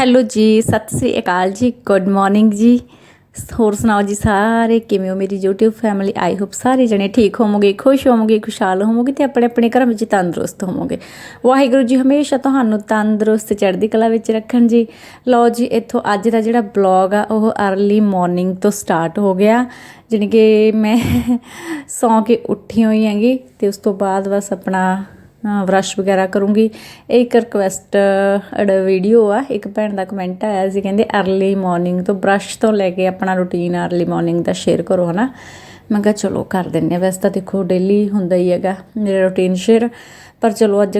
Hello ਜੀ, ਸਤਿ ਸ੍ਰੀ ਅਕਾਲ ਜੀ good morning ਜੀ। ਹੋਰ ਸੁਣਾਓ ਜੀ ਸਾਰੇ, ਕਿਵੇਂ ਹੋ ਮੇਰੀ YouTube ਫੈਮਿਲੀ ਆਈ ਹੋਪ ਸਾਰੇ ਜਣੇ ਠੀਕ ਹੋਵੋਗੇ, ਖੁਸ਼ ਹੋਵੋਗੇ, ਖੁਸ਼ਹਾਲ ਹੋਵੋਗੇ ਤੇ ਆਪਣੇ ਆਪਣੇ ਘਰਾਂ ਵਿੱਚ ਤੰਦਰੁਸਤ ਹੋਵੋਗੇ। ਵਾਹਿਗੁਰੂ ਜੀ ਹਮੇਸ਼ਾ ਤੁਹਾਨੂੰ ਤੰਦਰੁਸਤ, ਚੜ੍ਹਦੀ ਕਲਾ ਵਿੱਚ ਰੱਖਣ ਜੀ। ਲਓ ਜੀ, ਇੱਥੋਂ ਅੱਜ ਦਾ ਜਿਹੜਾ ਬਲੌਗ ਆ, ਉਹ अर्ਲੀ ਮਾਰਨਿੰਗ ਤੋਂ ਸਟਾਰਟ ਹੋ ਗਿਆ। ਜਾਣੀ ਕਿ ਮੈਂ ਸੌਂ ਕੇ ਉੱਠੀ ਹੋਈ ਹੈਗੀ ਤੇ ਉਸ ਤੋਂ ਬਾਅਦ ਬਸ ਆਪਣਾ ਬਰਸ਼ ਵਗੈਰਾ ਕਰੂੰਗੀ। ਇਹ ਇੱਕ ਰਿਕਵੈਸਟ ਵੀਡੀਓ ਆ। ਇੱਕ ਭੈਣ ਦਾ ਕਮੈਂਟ ਆਇਆ ਸੀ, ਕਹਿੰਦੇ ਅਰਲੀ ਮਾਰਨਿੰਗ ਤੋਂ ਬਰਸ਼ ਤੋਂ ਲੈ ਕੇ ਆਪਣਾ ਰੁਟੀਨ ਅਰਲੀ ਮਾਰਨਿੰਗ ਦਾ ਸ਼ੇਅਰ ਕਰੋ, ਹਨਾ। ਮੈਂ ਕਿਹਾ, ਚਲੋ, ਕਰ ਦਿੰਦੇ ਆ ਵੈਸੇ ਤਾਂ ਦੇਖੋ ਡੇਲੀ ਹੁੰਦਾ ਹੀ ਹੈਗਾ, ਮੇਰਾ ਰੁਟੀਨ ਸ਼ੇਅਰ ਪਰ ਚਲੋ, ਅੱਜ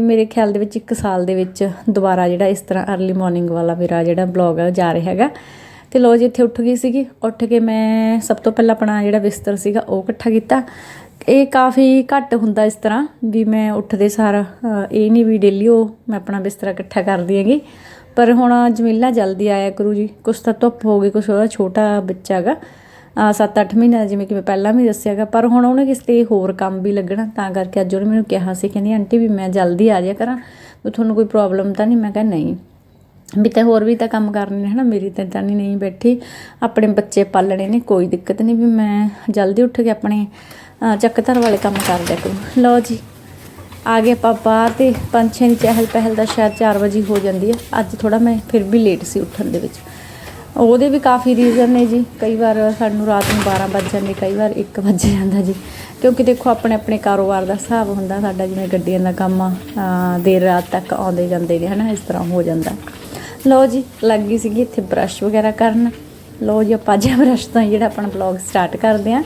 ਮੇਰੇ ਖਿਆਲ ਦੇ ਵਿੱਚ ਇੱਕ ਸਾਲ ਦੇ ਵਿੱਚ ਦੁਬਾਰਾ ਜਿਹੜਾ ਇਸ ਤਰ੍ਹਾਂ ਅਰਲੀ ਮਾਰਨਿੰਗ ਵਾਲਾ ਮੇਰਾ ਜਿਹੜਾ ਬਲੌਗ ਆ ਜਾ ਰਿਹਾ ਹੈਗਾ। ਤੇ ਲੋ ਜੀ, ਇੱਥੇ ਉੱਠ ਗਈ ਸੀਗੀ। ਉੱਠ ਕੇ ਮੈਂ ਸਭ ਤੋਂ ਪਹਿਲਾਂ ਆਪਣਾ ਜਿਹੜਾ ਬਿਸਤਰ ਸੀਗਾ, ਉਹ ਇਕੱਠਾ ਕੀਤਾ। ਇਹ ਕਾਫੀ ਘੱਟ ਹੁੰਦਾ ਇਸ ਤਰ੍ਹਾਂ ਵੀ ਮੈਂ ਉੱਠਦੇ ਸਾਰ ਇਹ ਨਹੀਂ ਵੀ ਡੇਲੀ ਉਹ ਮੈਂ ਆਪਣਾ ਬਿਸਤਰਾ ਇਕੱਠਾ ਕਰਦੀ ਹੈਗੀ। ਪਰ ਹੁਣ ਜਮੀਲਾ ਜਲਦੀ ਆਇਆ ਕਰੂ ਜੀ। ਕੁਛ ਤਾਂ ਧੁੱਪ ਹੋ ਗਈ, ਕੁਛ ਉਹਦਾ ਛੋਟਾ ਬੱਚਾ ਹੈਗਾ 7-8 ਮਹੀਨੇ ਜਿਵੇਂ ਕਿ ਮੈਂ ਪਹਿਲਾਂ ਵੀ ਦੱਸਿਆਗਾ ਪਰ ਹੁਣ ਉਹਨੇ ਕਿਸ ਤੇ ਹੋਰ ਕੰਮ ਵੀ ਲੱਗਣਾ, ਤਾਂ ਕਰਕੇ ਅੱਜ ਉਹਨੇ ਮੈਨੂੰ ਕਿਹਾ ਸੀ ਕਹਿੰਦੀ ਆਂਟੀ ਵੀ ਮੈਂ ਜਲਦੀ ਆ ਜਾਇਆ ਕਰਾਂ, ਵੀ ਤੁਹਾਨੂੰ ਕੋਈ ਪ੍ਰੋਬਲਮ ਤਾਂ ਨਹੀਂ? ਮੈਂ ਕਿਹਾ ਨਹੀਂ। ਵੀ ਤੇ ਹੋਰ ਵੀ ਤਾਂ ਕੰਮ ਕਰਨੇ ਨੇ, ਹਨਾ? ਮੇਰੀ ਤਾਂ ਤਾਂ ਨਹੀਂ ਬੈਠੀ। ਆਪਣੇ ਬੱਚੇ ਪਾਲਣੇ ਨੇ, ਕੋਈ ਦਿੱਕਤ ਨਹੀਂ ਵੀ ਮੈਂ ਜਲਦੀ ਉੱਠ ਕੇ ਆਪਣੇ ਚੱਕਤਰ ਵਾਲੇ ਕੰਮ ਕਰ ਦਿਆ ਕਰੂੰ ਲਓ ਜੀ, ਆ ਗਏ ਆਪਾਂ ਬਾਹਰ ਤੇ, ਪੰਛੀਆਂ ਦੀ ਚਹਿਲ ਪਹਿਲ ਦਾ ਸ਼ਾਇਦ 4 ਵਜੇ ਹੋ ਜਾਂਦੀ ਹੈ ਅੱਜ ਥੋੜਾ ਮੈਂ ਫਿਰ ਵੀ ਲੇਟ ਸੀ ਉੱਠਣ ਦੇ ਵਿੱਚ। ਉਹਦੇ ਵੀ ਕਾਫੀ ਰੀਜ਼ਨ ਨੇ ਜੀ। ਕਈ ਵਾਰ ਸਾਨੂੰ ਰਾਤ ਨੂੰ 12 ਵਜ ਜਾਂਦੇ, ਕਈ ਵਾਰ 1 ਵਜ ਜਾਂਦਾ ਜੀ। ਕਿਉਂਕਿ ਦੇਖੋ, ਆਪਣੇ ਆਪਣੇ ਕਾਰੋਬਾਰ ਦਾ ਹਿਸਾਬ ਹੁੰਦਾ, ਸਾਡਾ ਜਿਵੇਂ ਗੱਡੀਆਂ ਦਾ ਕੰਮ ਆ ਦੇਰ ਰਾਤ ਤੱਕ ਆਉਂਦੇ ਜਾਂਦੇ ਨੇ, ਹਨਾ, ਇਸ ਤਰ੍ਹਾਂ ਹੋ ਜਾਂਦਾ। ਲਓ ਜੀ, ਲੱਗ ਗਈ ਸੀਗੀ ਇੱਥੇ ਬ੍ਰਸ਼ ਵਗੈਰਾ ਕਰਨ। ਲਓ ਜੀ, ਆਪਾਂ ਅੱਜ ਬ੍ਰਸ਼ ਤੋਂ ਜਿਹੜਾ ਆਪਣਾ ਬਲੌਗ ਸਟਾਰਟ ਕਰਦੇ ਆਂ।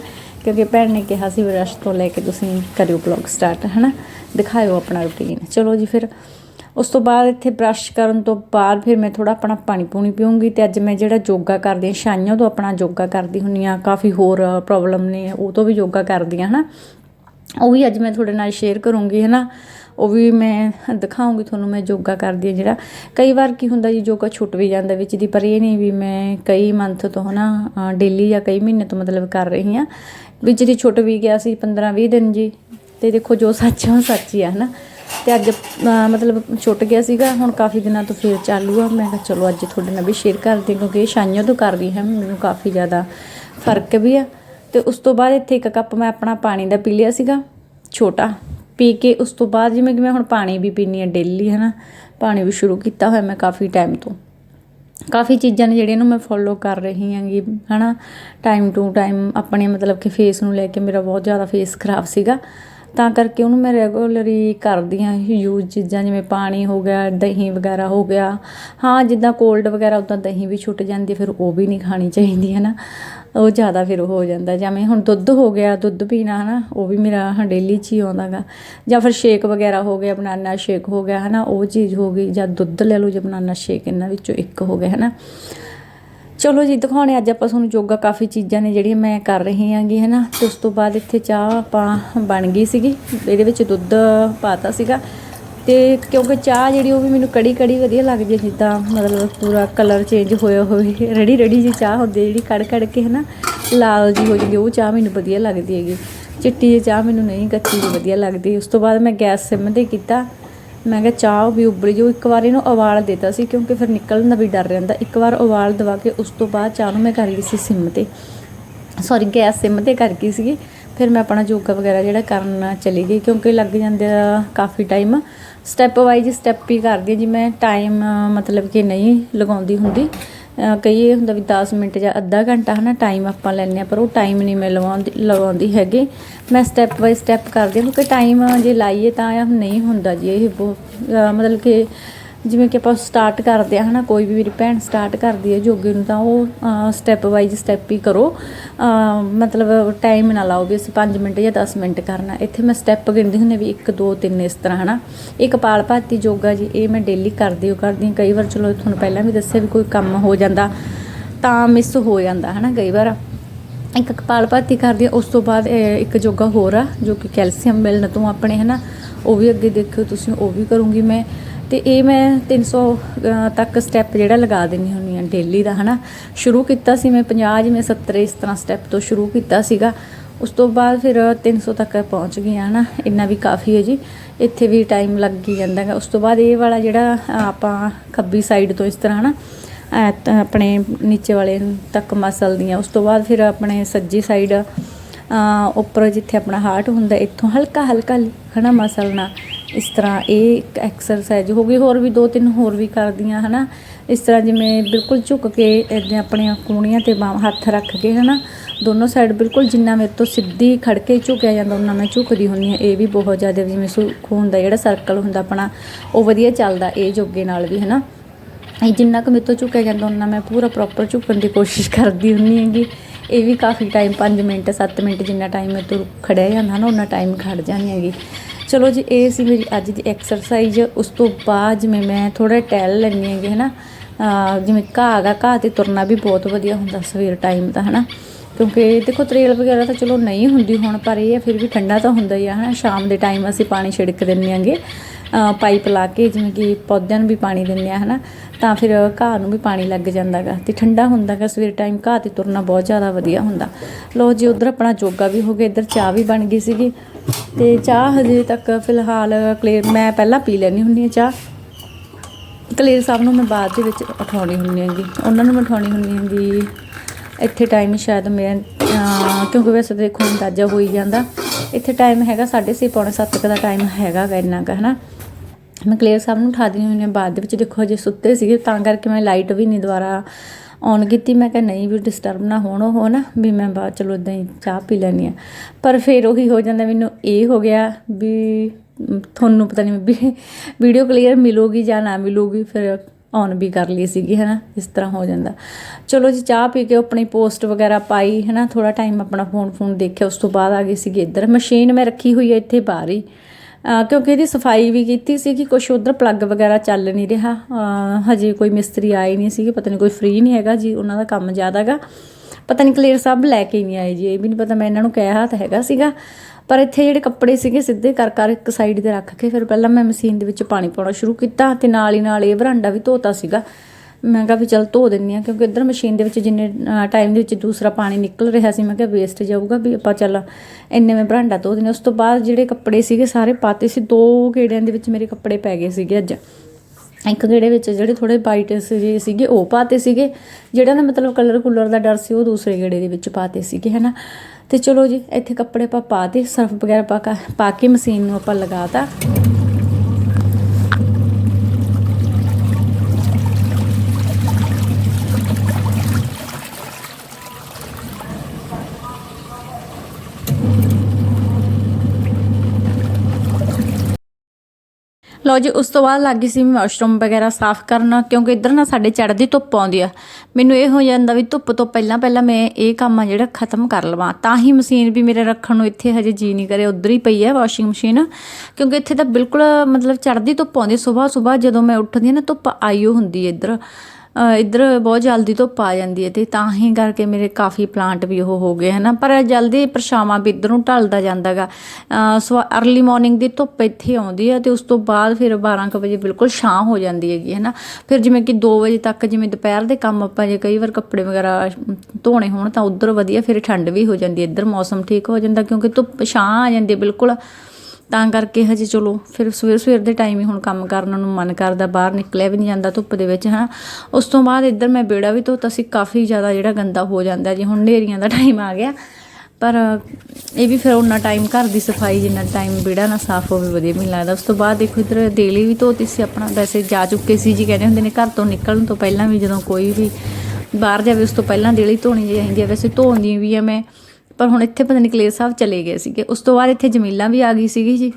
ਕਿਉਂਕਿ ਭੈਣ ਨੇ ਕਿਹਾ ਸੀ ਬ੍ਰਸ਼ ਤੋਂ ਲੈ ਕੇ ਤੁਸੀਂ ਕਰਿਓ ਬਲੌਗ ਸਟਾਰਟ ਹਨਾ? ਦਿਖਾਇਓ ਆਪਣਾ ਰੁਟੀਨ ਚਲੋ ਜੀ, ਫਿਰ ਉਸ ਤੋਂ ਬਾਅਦ ਇੱਥੇ ਬ੍ਰਸ਼ ਕਰਨ ਤੋਂ ਬਾਅਦ ਫਿਰ ਮੈਂ ਥੋੜਾ ਆਪਣਾ ਪਾਣੀ ਪੂਣੀ ਪੀਉਂਗੀ ਤੇ ਅੱਜ ਮੈਂ ਜਿਹੜਾ ਯੋਗਾ ਕਰਦੀ ਹਾਂ ਸ਼ਾਈਆਂ ਤੋਂ ਆਪਣਾ ਯੋਗਾ ਕਰਦੀ ਹੁੰਨੀ ਆ ਕਾਫੀ ਹੋਰ ਪ੍ਰੋਬਲਮ ਨੇ, ਉਹ ਤੋਂ ਵੀ ਯੋਗਾ ਕਰਦੀ ਹਾਂ, ਹਨਾ? ਉਹ ਵੀ ਅੱਜ ਮੈਂ ਤੁਹਾਡੇ ਨਾਲ ਸ਼ੇਅਰ ਕਰੂੰਗੀ, ਹਨਾ? ਉਹ ਵੀ ਮੈਂ ਦਿਖਾਉਂਗੀ ਤੁਹਾਨੂੰ, ਮੈਂ ਯੋਗਾ ਕਰਦੀ ਹਾਂ ਜਿਹੜਾ। ਕਈ ਵਾਰ ਕੀ ਹੁੰਦਾ ਜੀ, ਯੋਗਾ ਛੁੱਟ ਵੀ ਜਾਂਦਾ ਵਿੱਚ ਦੀ, ਪਰ ਇਹ ਨਹੀਂ ਵੀ ਮੈਂ ਕਈ ਮੰਥ ਤੋਂ ਹਨਾ ਡੇਲੀ ਜਾਂ ਕਈ ਮਹੀਨੇ ਤੋਂ ਮਤਲਬ ਕਰ ਰਹੀ ਹਾਂ। ਵਿੱਚ ਦੀ ਛੁੱਟ ਵੀ ਗਿਆ ਸੀ 15 20 ਦਿਨ ਜੀ, ਤੇ ਦੇਖੋ ਜੋ ਸੱਚ ਹੈ ਸੱਚ ਹੀ ਆ ਹਨਾ। ਤੇ ਅੱਜ ਮਤਲਬ ਛੁੱਟ ਗਿਆ ਸੀਗਾ, ਹੁਣ ਕਾਫੀ ਦਿਨਾਂ ਤੋਂ ਫੇਰ ਚਾਲੂ ਆ। ਮੈਂ ਕਿਹਾ ਚਲੋ ਅੱਜ ਤੁਹਾਡੇ ਨਾਲ ਵੀ ਸ਼ੇਅਰ ਕਰਦੀ ਕਿਉਂਕਿ ਇਹ ਸ਼ਾਈਆਂ ਤੋਂ ਕਰ ਰਹੀ ਹਾਂ, ਮੈਨੂੰ ਕਾਫੀ ਜ਼ਿਆਦਾ ਫ਼ਰਕ ਵੀ ਆ। ਤੇ ਉਸ ਤੋਂ ਬਾਅਦ ਇੱਥੇ ਇੱਕ ਕੱਪ ਮੈਂ ਆਪਣਾ ਪਾਣੀ ਦਾ ਪੀ ਲਿਆ ਸੀਗਾ, ਛੋਟਾ। ਪੀ ਕੇ ਉਸ ਤੋਂ ਬਾਅਦ ਜਿਵੇਂ ਕਿ ਮੈਂ ਹੁਣ ਪਾਣੀ ਵੀ ਪੀਨੀ ਆ ਡੇਲੀ ਹੈ ਨਾ ਪਾਣੀ ਵੀ ਸ਼ੁਰੂ ਕੀਤਾ ਹੋਇਆ ਮੈਂ ਕਾਫੀ ਟਾਈਮ ਤੋਂ। ਕਾਫੀ ਚੀਜ਼ਾਂ ਨੇ ਜਿਹੜੀਆਂ ਨੂੰ ਮੈਂ ਫੋਲੋ ਕਰ ਰਹੀ ਹਾਂਗੀ, ਹਨਾ ਟਾਈਮ ਟੂ ਟਾਈਮ ਆਪਣੇ ਮਤਲਬ ਕਿ ਫੇਸ ਨੂੰ ਲੈ ਕੇ ਮੇਰਾ ਬਹੁਤ ਜ਼ਿਆਦਾ ਫੇਸ ਖਰਾਬ ਸੀਗਾ। ਤਾਂ ਕਰਕੇ ਉਹਨੂੰ ਮੈਂ ਰੈਗੂਲਰੀ ਕਰਦੀ ਹਾਂ ਯੂਜ਼ ਚੀਜ਼ਾਂ, ਜਿਵੇਂ ਪਾਣੀ ਹੋ ਗਿਆ, ਦਹੀਂ ਵਗੈਰਾ ਹੋ ਗਿਆ। ਹਾਂ, ਜਿੱਦਾਂ ਕੋਲਡ ਵਗੈਰਾ, ਉਦਾਂ ਦਹੀਂ ਵੀ ਛੁੱਟ ਜਾਂਦੀ ਫਿਰ ਉਹ ਵੀ ਨਹੀਂ ਖਾਣੀ ਚਾਹੀਦੀ ਹੈ ਨਾ ਉਹ ਜ਼ਿਆਦਾ ਫਿਰ ਹੋ ਜਾਂਦਾ, ਜਿਵੇਂ ਹੁਣ ਦੁੱਧ ਹੋ ਗਿਆ, ਦੁੱਧ ਪੀਣਾ ਹਨਾ, ਉਹ ਵੀ ਮੇਰਾ ਹਾਂ ਡੇਲੀ 'ਚ ਹੀ ਆਉਂਦਾਗਾ ਜਾਂ ਫਿਰ ਸ਼ੇਕ ਵਗੈਰਾ ਹੋ ਗਿਆ, ਬਨਾਨਾ ਸ਼ੇਕ ਹੋ ਗਿਆ ਹਨਾ, ਉਹ ਚੀਜ਼ ਹੋ ਗਈ, ਜਾਂ ਦੁੱਧ ਲੈ ਲਓ ਜੇ ਬਨਾਨਾ ਸ਼ੇਕ ਇਹਨਾਂ ਵਿੱਚੋਂ ਇੱਕ ਹੋ ਗਿਆ ਹਨਾ। ਚਲੋ ਜੀ, ਦਿਖਾਉਣੇ ਅੱਜ ਆਪਾਂ ਤੁਹਾਨੂੰ ਯੋਗਾ ਕਾਫੀ ਚੀਜ਼ਾਂ ਨੇ ਜਿਹੜੀਆਂ ਮੈਂ ਕਰ ਰਹੀ ਆਂਗੀ ਹੈਨਾ। ਤੇ ਉਸ ਤੋਂ ਬਾਅਦ ਇੱਥੇ ਚਾਹ ਆਪਾਂ ਬਣ ਗਈ ਸੀਗੀ, ਇਹਦੇ ਵਿੱਚ ਦੁੱਧ ਪਾਤਾ ਸੀਗਾ। ਤੇ ਕਿਉਂਕਿ ਚਾਹ ਜਿਹੜੀ ਉਹ ਵੀ ਮੈਨੂੰ ਕੜੀ ਕੜੀ ਵਧੀਆ ਲੱਗਦੀ ਹੈ ਜਿੱਦਾਂ ਮਤਲਬ ਪੂਰਾ ਕਲਰ ਚੇਂਜ ਹੋਇਆ ਹੋਵੇ ਰੜੀ ਰੜੀ ਜੀ ਚਾਹ ਹੁੰਦੀ ਜਿਹੜੀ ਕੜ ਕੜ ਕੇ ਹੈ ਨਾ ਲਾਲ ਜੀ ਹੋ ਜਾਂਦੀ ਉਹ ਚਾਹ ਮੈਨੂੰ ਵਧੀਆ ਲੱਗਦੀ ਹੈਗੀ। ਚਿੱਟੀ ਜੀ ਚਾਹ ਮੈਨੂੰ ਨਹੀਂ, ਕੱਚੀ ਜੀ ਵਧੀਆ ਲੱਗਦੀ। ਉਸ ਤੋਂ ਬਾਅਦ ਮੈਂ ਗੈਸ ਸਿਮ ਤੇ ਕੀਤਾ। ਮੈਂ ਕਿਹਾ ਚਾਹ ਵੀ ਉਬਲ ਜੋ ਇੱਕ ਵਾਰ ਇਹਨੂੰ ਉਬਾਲ ਦਿੱਤਾ ਸੀ, ਕਿਉਂਕਿ ਫਿਰ ਨਿਕਲਣ ਦਾ ਵੀ ਡਰ ਰਹਿੰਦਾ। ਇੱਕ ਵਾਰ ਉਬਾਲ ਦਵਾ ਕੇ ਉਸ ਤੋਂ ਬਾਅਦ ਚਾਹ ਨੂੰ ਮੈਂ ਕਰ ਗਈ ਸੀ ਸਿਮ ਤੇ। ਸੌਰੀ ਗੈਸ ਸਿਮ ਤੇ ਕਰ ਗਈ ਸੀਗੀ। ਫਿਰ ਮੈਂ ਆਪਣਾ ਯੋਗਾ ਵਗੈਰਾ ਜਿਹੜਾ ਕਰਨਾ ਚਲੀ ਗਈ, ਕਿਉਂਕਿ ਲੱਗ ਜਾਂਦੇ ਆ ਕਾਫੀ ਟਾਈਮ ਸਟੈਪ ਵਾਈਜ਼ ਸਟੈਪ ਹੀ ਕਰਦੀ ਜੀ ਮੈਂ ਟਾਈਮ ਮਤਲਬ ਕਿ ਨਹੀਂ ਲਗਾਉਂਦੀ ਹੁੰਦੀ। ਕਈ ਇਹ ਹੁੰਦਾ ਵੀ 10 ਮਿੰਟ ਜਾਂ ਅੱਧਾ ਘੰਟਾ ਹਨਾ ਟਾਈਮ ਆਪਾਂ ਲੈਂਦੇ ਆ ਪਰ ਉਹ ਟਾਈਮ ਨਹੀਂ ਮੈਂ ਲਵਾਉਂਦੀ, ਲਗਾਉਂਦੀ ਹੈਗੀ। ਮੈਂ ਸਟੈਪ ਬਾਈ ਸਟੈਪ ਕਰਦੀ ਹਾਂ, ਕਿਉਂਕਿ ਟਾਈਮ ਜੇ ਲਾਈਏ ਤਾਂ ਨਹੀਂ ਹੁੰਦਾ ਜੀ, ਇਹ ਮਤਲਬ ਕਿ ਜਿਵੇਂ ਕਿ ਆਪਾਂ ਸਟਾਰਟ ਕਰਦੇ ਆ, ਹਨਾ, ਕੋਈ ਵੀ ਮੇਰੀ ਭੈਣ ਸਟਾਰਟ ਕਰਦੀ ਹੈ ਯੋਗੇ ਨੂੰ, ਤਾਂ ਉਹ ਸਟੈਪ ਵਾਈਜ਼ ਸਟੈਪ ਹੀ ਕਰੋ। ਮਤਲਬ ਟਾਈਮ ਨਾ ਲਾਓ ਵੀ ਅਸੀਂ 5 ਮਿੰਟ ਜਾਂ 10 ਮਿੰਟ ਕਰਨਾ। ਇੱਥੇ ਮੈਂ ਸਟੈਪ ਗਿਣਦੀ ਹੁੰਦੀ ਵੀ 1 2 3 ਇਸ ਤਰ੍ਹਾਂ, ਹਨਾ। ਇੱਕ ਪਾਲ ਭਾਤੀ ਯੋਗਾ ਜੀ, ਇਹ ਮੈਂ ਡੇਲੀ ਕਰਦੀ ਹਾਂ ਕਰਦੀ ਕਈ ਵਾਰ ਚਲੋ ਤੁਹਾਨੂੰ ਪਹਿਲਾਂ ਵੀ ਦੱਸਿਆ ਵੀ ਕੋਈ ਕੰਮ ਹੋ ਜਾਂਦਾ, ਤਾਂ ਮਿਸ ਹੋ ਜਾਂਦਾ, ਹਨਾ, ਕਈ ਵਾਰ। ਇੱਕ ਕਪਾਲ ਭਾਤੀ ਕਰਦੀ ਉਸ ਤੋਂ ਬਾਅਦ ਇੱਕ ਯੋਗਾ ਹੋਰ ਆ, ਜੋ ਕਿ ਕੈਲਸ਼ੀਅਮ ਮਿਲਣ ਤੋਂ ਆਪਣੇ, ਹਨਾ, ਉਹ ਵੀ ਅੱਗੇ ਦੇਖਿਓ ਤੁਸੀਂ, ਉਹ ਵੀ ਕਰੂੰਗੀ ਮੈਂ। ਤੇ ਇਹ ਮੈਂ 300 ਤੱਕ ਸਟੈਪ ਜਿਹੜਾ ਲਗਾ ਦਿੰਨੀ ਹੁੰਨੀ ਆ ਡੇਲੀ ਦਾ ਹਨਾ? ਸ਼ੁਰੂ ਕੀਤਾ ਸੀ ਮੈਂ 50 ਜਿਵੇਂ 70 ਇਸ ਤਰ੍ਹਾਂ ਸਟੈਪ ਤੋਂ ਸ਼ੁਰੂ ਕੀਤਾ ਸੀਗਾ। ਉਸ ਤੋਂ ਬਾਅਦ ਫਿਰ 300 ਤੱਕ ਪਹੁੰਚ ਗਈ ਗਈਆਂ ਨਾ ਇੰਨਾ ਵੀ ਕਾਫੀ ਹੈ ਜੀ। ਇੱਥੇ ਵੀ ਟਾਈਮ ਲੱਗ ਹੀ ਜਾਂਦਾ ਗਾ ਉਸ ਤੋਂ ਬਾਅਦ ਇਹ ਵਾਲਾ ਜਿਹੜਾ ਆਪਾਂ ਖੱਬੀ ਸਾਈਡ ਤੋਂ ਇਸ ਤਰ੍ਹਾਂ ਹਨਾ? ਅ, ਤਾਂ ਆਪਣੇ ਨੀਚੇ ਵਾਲੇ ਤੱਕ ਮਸਲਦੀਆਂ ਉਸ ਤੋਂ ਬਾਅਦ ਫਿਰ ਆਪਣੇ ਸੱਜੀ ਸਾਈਡ ਉੱਪਰ ਜਿੱਥੇ ਆਪਣਾ ਹਾਰਟ ਹੁੰਦਾ ਇੱਥੋਂ ਹਲਕਾ ਹਲਕਾ ਹਨਾ ਮਸਲਣਾ ਇਸ ਤਰ੍ਹਾਂ ਇਹ ਇੱਕ ਐਕਸਰਸਾਈਜ਼ ਹੋ ਗਈ, ਹੋਰ ਵੀ ਦੋ ਤਿੰਨ ਹੋਰ ਵੀ ਕਰਦੀਆਂ, ਹਨਾ। ਇਸ ਤਰ੍ਹਾਂ ਜਿਵੇਂ ਬਿਲਕੁਲ ਝੁੱਕ ਕੇ ਇੱਦਾਂ ਆਪਣੀਆਂ ਕੂਣੀਆਂ ਤੇ ਬਾਂਹ ਹੱਥ ਰੱਖ ਕੇ, ਹਨਾ। ਦੋਨੋਂ ਸਾਈਡ ਬਿਲਕੁਲ ਜਿੰਨਾ ਮੇਰੇ ਤੋਂ ਸਿੱਧੀ ਖੜ ਕੇ ਝੁਕਿਆ ਜਾਂਦਾ, ਉਹਨਾਂ ਮੈਂ ਝੁਕਦੀ ਹੁੰਨੀ ਆ ਇਹ ਵੀ ਬਹੁਤ ਜ਼ਿਆਦਾ ਜਿਵੇਂ ਖੂਨ ਦਾ ਜਿਹੜਾ ਸਰਕਲ ਹੁੰਦਾ ਆਪਣਾ, ਉਹ ਵਧੀਆ ਚੱਲਦਾ ਇਹ ਜੋਗੇ ਨਾਲ ਵੀ, ਹਨਾ। ਇਹ ਜਿੰਨਾ ਕੁ ਮੇਰੇ ਤੋਂ ਝੁਕਿਆ ਜਾਂਦਾ, ਉਹਨਾਂ ਮੈਂ ਪੂਰਾ ਪ੍ਰੋਪਰ ਝੁਕਣ ਦੀ ਕੋਸ਼ਿਸ਼ ਕਰਦੀ ਹੁੰਨੀ ਹੈਗੀ। ਇਹ ਵੀ ਕਾਫੀ ਟਾਈਮ 5 ਮਿੰਟ 7 ਮਿੰਟ ਜਿੰਨਾ ਟਾਈਮ ਮੇਰੇ ਤੋਂ ਖੜਿਆ ਜਾਂਦਾ ਨਾ ਉਹਨਾਂ ਟਾਈਮ ਖੜ ਜਾਂਦੀ ਹੈਗੀ। ਚਲੋ ਜੀ, ਇਹ ਸੀ ਮੇਰੀ ਅੱਜ ਦੀ ਐਕਸਰਸਾਈਜ਼ ਉਸ ਤੋਂ ਬਾਅਦ ਜਿਵੇਂ ਮੈਂ ਥੋੜਾ ਟਹਿਲ ਲੈਂਦੀ ਹੈਗੀ, ਹਨਾ। ਅਹ ਜਿਵੇਂ ਘਾਹ ਗਾ ਘਾਹ ਤੇ ਤੁਰਨਾ ਵੀ ਬਹੁਤ ਵਧੀਆ ਹੁੰਦਾ ਸਵੇਰ ਟਾਈਮ ਦਾ, ਹਨਾ। ਕਿਉਂਕਿ ਦੇਖੋ ਤਰੇਲ ਵਗੈਰਾ ਤਾਂ ਚਲੋ ਨਹੀਂ ਹੁੰਦੀ ਹੁਣ, ਪਰ ਇਹ ਆ ਫਿਰ ਵੀ ਠੰਡਾ ਤਾਂ ਹੁੰਦਾ ਹੀ ਆ, ਹਨਾ। ਸ਼ਾਮ ਦੇ ਟਾਈਮ ਅਸੀਂ ਪਾਣੀ ਛਿੜਕ ਦਿੰਦੇ ਆਂਗੇ ਪਾਈਪ ਲਾ ਕੇ ਜਿਵੇਂ ਕਿ ਪੌਦਿਆਂ ਨੂੰ ਵੀ ਪਾਣੀ ਦਿੰਦੇ ਆ, ਹਨਾ। ਤਾਂ ਫਿਰ ਘਾਹ ਨੂੰ ਵੀ ਪਾਣੀ ਲੱਗ ਜਾਂਦਾਗਾ ਤੇ ਠੰਡਾ ਹੁੰਦਾਗਾ, ਸਵੇਰ ਟਾਈਮ ਘਾਹ ਤੇ ਤੁਰਨਾ ਬਹੁਤ ਜ਼ਿਆਦਾ ਵਧੀਆ ਹੁੰਦਾ। ਲੋ ਜੀ, ਉਧਰ ਆਪਣਾ ਜੋਗਾ ਵੀ ਹੋ ਗਿਆ, ਇੱਧਰ ਚਾਹ ਵੀ ਬਣ ਗਈ ਸੀਗੀ। ਤੇ ਚਾਹ ਹਜੇ ਤੱਕ ਫਿਲਹਾਲ ਕਲੇਰ ਮੈਂ ਪਹਿਲਾਂ ਪੀ ਲੈਣੀ ਹੁੰਦੀ ਆ ਚਾਹ। ਕਲੇਰ ਸਾਹਿਬ ਨੂੰ ਮੈਂ ਬਾਅਦ ਦੇ ਵਿੱਚ ਉਠਾਉਣੀ ਹੁੰਦੀ ਹੈਗੀ। ਉਹਨਾਂ ਨੂੰ ਮੈਂ ਉਠਾਉਣੀ ਹੁੰਦੀ ਹੈਗੀ, ਇੱਥੇ ਟਾਈਮ ਸ਼ਾਇਦ ਮੈਂ ਕਿਉਂਕਿ ਵੈਸੇ ਦੇਖੋ ਅੰਦਾਜ਼ਾ ਹੋ ਹੀ ਜਾਂਦਾ। ਇੱਥੇ ਟਾਈਮ ਹੈਗਾ 6:30 ਪੌਣੇ 7 ਦਾ ਟਾਈਮ ਹੈਗਾ ਗਾ ਇੰਨਾ ਕੁ, ਹਨਾ? ਮੈਂ ਕਲੀਅਰ ਸਾਹਿਬ ਨੂੰ ਉਠਾ ਦਿੰਦੀ ਹੁੰਦੀ ਹਾਂ, ਬਾਅਦ ਦੇ ਵਿੱਚ ਦੇਖੋ ਹਜੇ ਸੁੱਤੇ ਸੀਗੇ, ਤਾਂ ਕਰਕੇ ਮੈਂ ਲਾਈਟ ਵੀ ਨਹੀਂ ਦੁਬਾਰਾ ਔਨ ਕੀਤੀ। ਮੈਂ ਕਿਹਾ ਨਹੀਂ ਵੀ ਡਿਸਟਰਬ ਨਾ ਹੋਣ ਉਹ ਨਾ, ਵੀ ਮੈਂ ਬਾਅਦ ਚਲੋ ਇਦਾਂ ਹੀ ਚਾਹ ਪੀ ਲੈਣੀ ਆ ਪਰ ਫਿਰ ਉਹੀ ਹੋ ਜਾਂਦਾ, ਮੈਨੂੰ ਇਹ ਹੋ ਗਿਆ ਵੀ ਤੁਹਾਨੂੰ ਪਤਾ ਨਹੀਂ ਵੀ ਵੀਡੀਓ ਕਲੀਅਰ ਮਿਲੂਗੀ ਜਾਂ ਨਾ ਮਿਲੂਗੀ, ਫਿਰ ਔਨ ਵੀ ਕਰ ਲਈ ਸੀਗੀ ਹਨਾ ਇਸ ਤਰ੍ਹਾਂ ਹੋ ਜਾਂਦਾ। ਚਲੋ ਜੀ, ਚਾਹ ਪੀ ਕੇ ਆਪਣੀ ਪੋਸਟ ਵਗੈਰਾ ਪਾਈ ਹਨਾ ਥੋੜਾ ਟਾਈਮ ਆਪਣਾ ਫੋਨ ਫੋਨ ਦੇਖਿਆ, ਉਸ ਤੋਂ ਬਾਅਦ ਆ ਗਈ ਸੀਗੀ ਇੱਧਰ। ਮਸ਼ੀਨ ਮੈਂ ਰੱਖੀ ਹੋਈ ਹੈ ਇੱਥੇ ਬਾਹਰ ਹੀ। ਕਿਉਂਕਿ ਇਹਦੀ ਸਫ਼ਾਈ ਵੀ ਕੀਤੀ ਸੀ ਕਿ ਕੁਝ ਉਧਰ ਪਲੱਗ ਵਗੈਰਾ ਚੱਲ ਨਹੀਂ ਰਿਹਾ। ਹਜੇ ਕੋਈ ਮਿਸਤਰੀ ਆਏ ਨਹੀਂ ਸੀਗੇ, ਪਤਾ ਨਹੀਂ ਕੋਈ ਫ੍ਰੀ ਨਹੀਂ ਹੈਗਾ ਜੀ, ਉਹਨਾਂ ਦਾ ਕੰਮ ਜ਼ਿਆਦਾਗਾ ਪਤਾ ਨਹੀਂ ਕਲੀਅਰ ਸਾਹਿਬ ਲੈ ਕੇ ਹੀ ਨਹੀਂ ਆਏ ਜੀ, ਇਹ ਵੀ ਨਹੀਂ ਪਤਾ, ਮੈਂ ਇਹਨਾਂ ਨੂੰ ਕਿਹਾ ਤਾਂ ਹੈਗਾ ਸੀਗਾ। ਪਰ ਇੱਥੇ ਜਿਹੜੇ ਕੱਪੜੇ ਸੀਗੇ ਸਿੱਧੇ ਕਰ ਕਰ ਇੱਕ ਸਾਈਡ ਤੇ ਰੱਖ ਕੇ, ਫਿਰ ਪਹਿਲਾਂ ਮੈਂ ਮਸ਼ੀਨ ਦੇ ਵਿੱਚ ਪਾਣੀ ਪਾਉਣਾ ਸ਼ੁਰੂ ਕੀਤਾ ਤੇ ਨਾਲ ਹੀ ਨਾਲ ਇਹ ਬਰਾਂਡਾ ਵੀ ਧੋਤਾ ਸੀਗਾ। ਮੈਂ ਕਿਹਾ ਵੀ ਚਲ ਧੋ ਦਿੰਨੀ ਆ, ਕਿਉਂਕਿ ਇੱਧਰ ਮਸ਼ੀਨ ਦੇ ਵਿੱਚ ਜਿੰਨੇ ਟਾਈਮ ਦੇ ਵਿੱਚ ਦੂਸਰਾ ਪਾਣੀ ਨਿਕਲ ਰਿਹਾ ਸੀ, ਮੈਂ ਕਿਹਾ ਵੇਸਟ ਜਾਊਗਾ ਵੀ ਆਪਾਂ ਚੱਲ ਇੰਨੇ ਮੈਂ ਬਰਾਂਡਾ ਧੋ ਦਿੰਨੀ ਉਸ ਤੋਂ ਬਾਅਦ ਜਿਹੜੇ ਕੱਪੜੇ ਸੀਗੇ ਸਾਰੇ ਪਾਤੇ ਸੀ, ਦੋ ਗੇੜਿਆਂ ਦੇ ਵਿੱਚ ਮੇਰੇ ਕੱਪੜੇ ਪੈ ਗਏ ਸੀਗੇ ਅੱਜ। ਇੱਕ ਗੇੜੇ ਵਿੱਚ ਜਿਹੜੇ ਥੋੜੇ ਵਾਈਟ ਸੀ ਸੀਗੇ, ਉਹ ਪਾਤੇ ਸੀਗੇ। ਜਿਹੜਾ ਨਾ ਮਤਲਬ ਕਲਰ ਕੂਲਰ ਦਾ ਡਰ ਸੀ, ਉਹ ਦੂਸਰੇ ਗੇੜੇ ਦੇ ਵਿੱਚ ਪਾਤੇ ਸੀਗੇ, ਹਨਾ। ਤੇ ਚਲੋ ਜੀ, ਇੱਥੇ ਕੱਪੜੇ ਆਪਾਂ ਪਾਤੇ ਸਰਫ ਵਗੈਰਾ ਪਾ ਪਾ ਕੇ ਮਸ਼ੀਨ ਨੂੰ ਆਪਾਂ ਲਗਾਤਾ ਲਓ ਜੀ, ਉਸ ਤੋਂ ਬਾਅਦ ਲੱਗ ਗਈ ਸੀ ਮੈਂ ਵਾਸ਼ਰੂਮ ਵਗੈਰਾ ਸਾਫ਼ ਕਰਨਾ, ਕਿਉਂਕਿ ਇੱਧਰ ਨਾ ਸਾਡੇ ਚੜ੍ਹਦੀ ਧੁੱਪ ਆਉਂਦੀ ਆ। ਮੈਨੂੰ ਇਹ ਹੋ ਜਾਂਦਾ ਵੀ ਧੁੱਪ ਤੋਂ ਪਹਿਲਾਂ ਪਹਿਲਾਂ ਮੈਂ ਇਹ ਕੰਮ ਆ ਜਿਹੜਾ ਖਤਮ ਕਰ ਲਵਾਂ। ਤਾਂ ਹੀ ਮਸ਼ੀਨ ਵੀ ਮੇਰੇ ਰੱਖਣ ਨੂੰ ਇੱਥੇ ਹਜੇ ਜੀ ਨਹੀਂ ਕਰੇ, ਉਧਰ ਹੀ ਪਈ ਹੈ ਵਾਸ਼ਿੰਗ ਮਸ਼ੀਨ। ਕਿਉਂਕਿ ਇੱਥੇ ਤਾਂ ਬਿਲਕੁਲ, ਮਤਲਬ ਚੜ੍ਹਦੀ ਧੁੱਪ ਆਉਂਦੀ ਸਵੇਰ ਸਵੇਰ ਜਦੋਂ ਮੈਂ ਉੱਠਦੀ ਹਾਂ ਨਾ, ਧੁੱਪ ਆਈਓ ਹੁੰਦੀ ਹੈ ਇੱਧਰ। ਇੱਧਰ ਬਹੁਤ ਜਲਦੀ ਧੁੱਪ ਆ ਜਾਂਦੀ ਹੈ ਤੇ ਤਾਂ ਹੀ ਕਰਕੇ ਮੇਰੇ ਕਾਫੀ ਪਲਾਂਟ ਵੀ ਉਹ ਹੋ ਗਏ, ਹਨਾ? ਪਰ ਜਲਦੀ ਪਰਛਾਵਾਂ ਵੀ ਇੱਧਰੋਂ ਨੂੰ ਢਲਦਾ ਜਾਂਦਾਗਾ। ਸੋ ਅਰਲੀ ਮਾਰਨਿੰਗ ਦੀ ਧੁੱਪ ਇੱਥੇ ਆਉਂਦੀ ਹੈ ਤੇ ਉਸ ਤੋਂ ਬਾਅਦ ਫਿਰ 12 ਕੁ ਵਜੇ ਬਿਲਕੁਲ ਛਾਂ ਹੋ ਜਾਂਦੀ ਹੈਗੀ, ਹਨਾ? ਫਿਰ ਜਿਵੇਂ ਕਿ 2 ਵਜੇ ਤੱਕ ਜਿਵੇਂ ਦੁਪਹਿਰ ਦੇ ਕੰਮ ਆਪਾਂ ਜੇ ਕਈ ਵਾਰ ਕੱਪੜੇ ਵਗੈਰਾ ਧੋਣੇ ਹੋਣ ਤਾਂ ਉੱਧਰ ਵਧੀਆ, ਫਿਰ ਠੰਡ ਵੀ ਹੋ ਜਾਂਦੀ ਹੈ। ਇੱਧਰ ਮੌਸਮ ਠੀਕ ਹੋ ਜਾਂਦਾ ਕਿਉਂਕਿ ਧੁੱਪ ਛਾਂ ਆ ਜਾਂਦੀ ਹੈ ਬਿਲਕੁਲ। ਤਾਂ ਕਰਕੇ ਹਜੇ ਚਲੋ, ਫਿਰ ਸਵੇਰ ਸਵੇਰ ਦੇ ਟਾਈਮ ਹੀ ਹੁਣ ਕੰਮ ਕਰਨ ਨੂੰ ਮਨ ਕਰਦਾ, ਬਾਹਰ ਨਿਕਲਿਆ ਵੀ ਨਹੀਂ ਜਾਂਦਾ ਧੁੱਪ ਦੇ ਵਿੱਚ ਹਾਂ ਉਸ ਤੋਂ ਬਾਅਦ ਇੱਧਰ ਮੈਂ ਬੇੜਾ ਵੀ ਧੋਤਾ ਸੀ, ਕਾਫੀ ਜ਼ਿਆਦਾ ਜਿਹੜਾ ਗੰਦਾ ਹੋ ਜਾਂਦਾ ਜੀ, ਹੁਣ ਨੇਰੀਆਂ ਦਾ ਟਾਈਮ ਆ ਗਿਆ। ਪਰ ਇਹ ਵੀ ਫਿਰ ਉਹਨਾਂ ਟਾਈਮ ਘਰ ਦੀ ਸਫ਼ਾਈ, ਜਿੰਨਾ ਟਾਈਮ ਬੇੜਾ ਨਾ ਸਾਫ਼ ਹੋਵੇ, ਵਧੀਆ ਮੈਨੂੰ ਲੱਗਦਾ। ਉਸ ਤੋਂ ਬਾਅਦ ਦੇਖੋ ਇੱਧਰ ਦੇਲੀ ਵੀ ਧੋਤੀ ਸੀ, ਆਪਣਾ ਵੈਸੇ ਜਾ ਚੁੱਕੇ ਸੀ ਜੀ, ਕਹਿੰਦੇ ਹੁੰਦੇ ਨੇ ਘਰ ਤੋਂ ਨਿਕਲਣ ਤੋਂ ਪਹਿਲਾਂ ਵੀ ਜਦੋਂ ਕੋਈ ਵੀ ਬਾਹਰ ਜਾਵੇ, ਉਸ ਤੋਂ ਪਹਿਲਾਂ ਦੇਲੀ ਧੋਣੀ ਚਾਹੀਦੀ ਹੈ ਵੈਸੇ ਧੋਂਦੀ ਵੀ ਆ ਮੈਂ। ਪਰ ਹੁਣ ਇੱਥੇ ਪਤਾ ਨਹੀਂ ਕਲੇਰ ਸਾਹਿਬ ਚਲੇ ਗਏ ਸੀਗੇ। ਉਸ ਤੋਂ ਬਾਅਦ ਇੱਥੇ ਜਮੀਲਾ ਵੀ ਆ ਗਈ ਸੀਗੀ ਜੀ।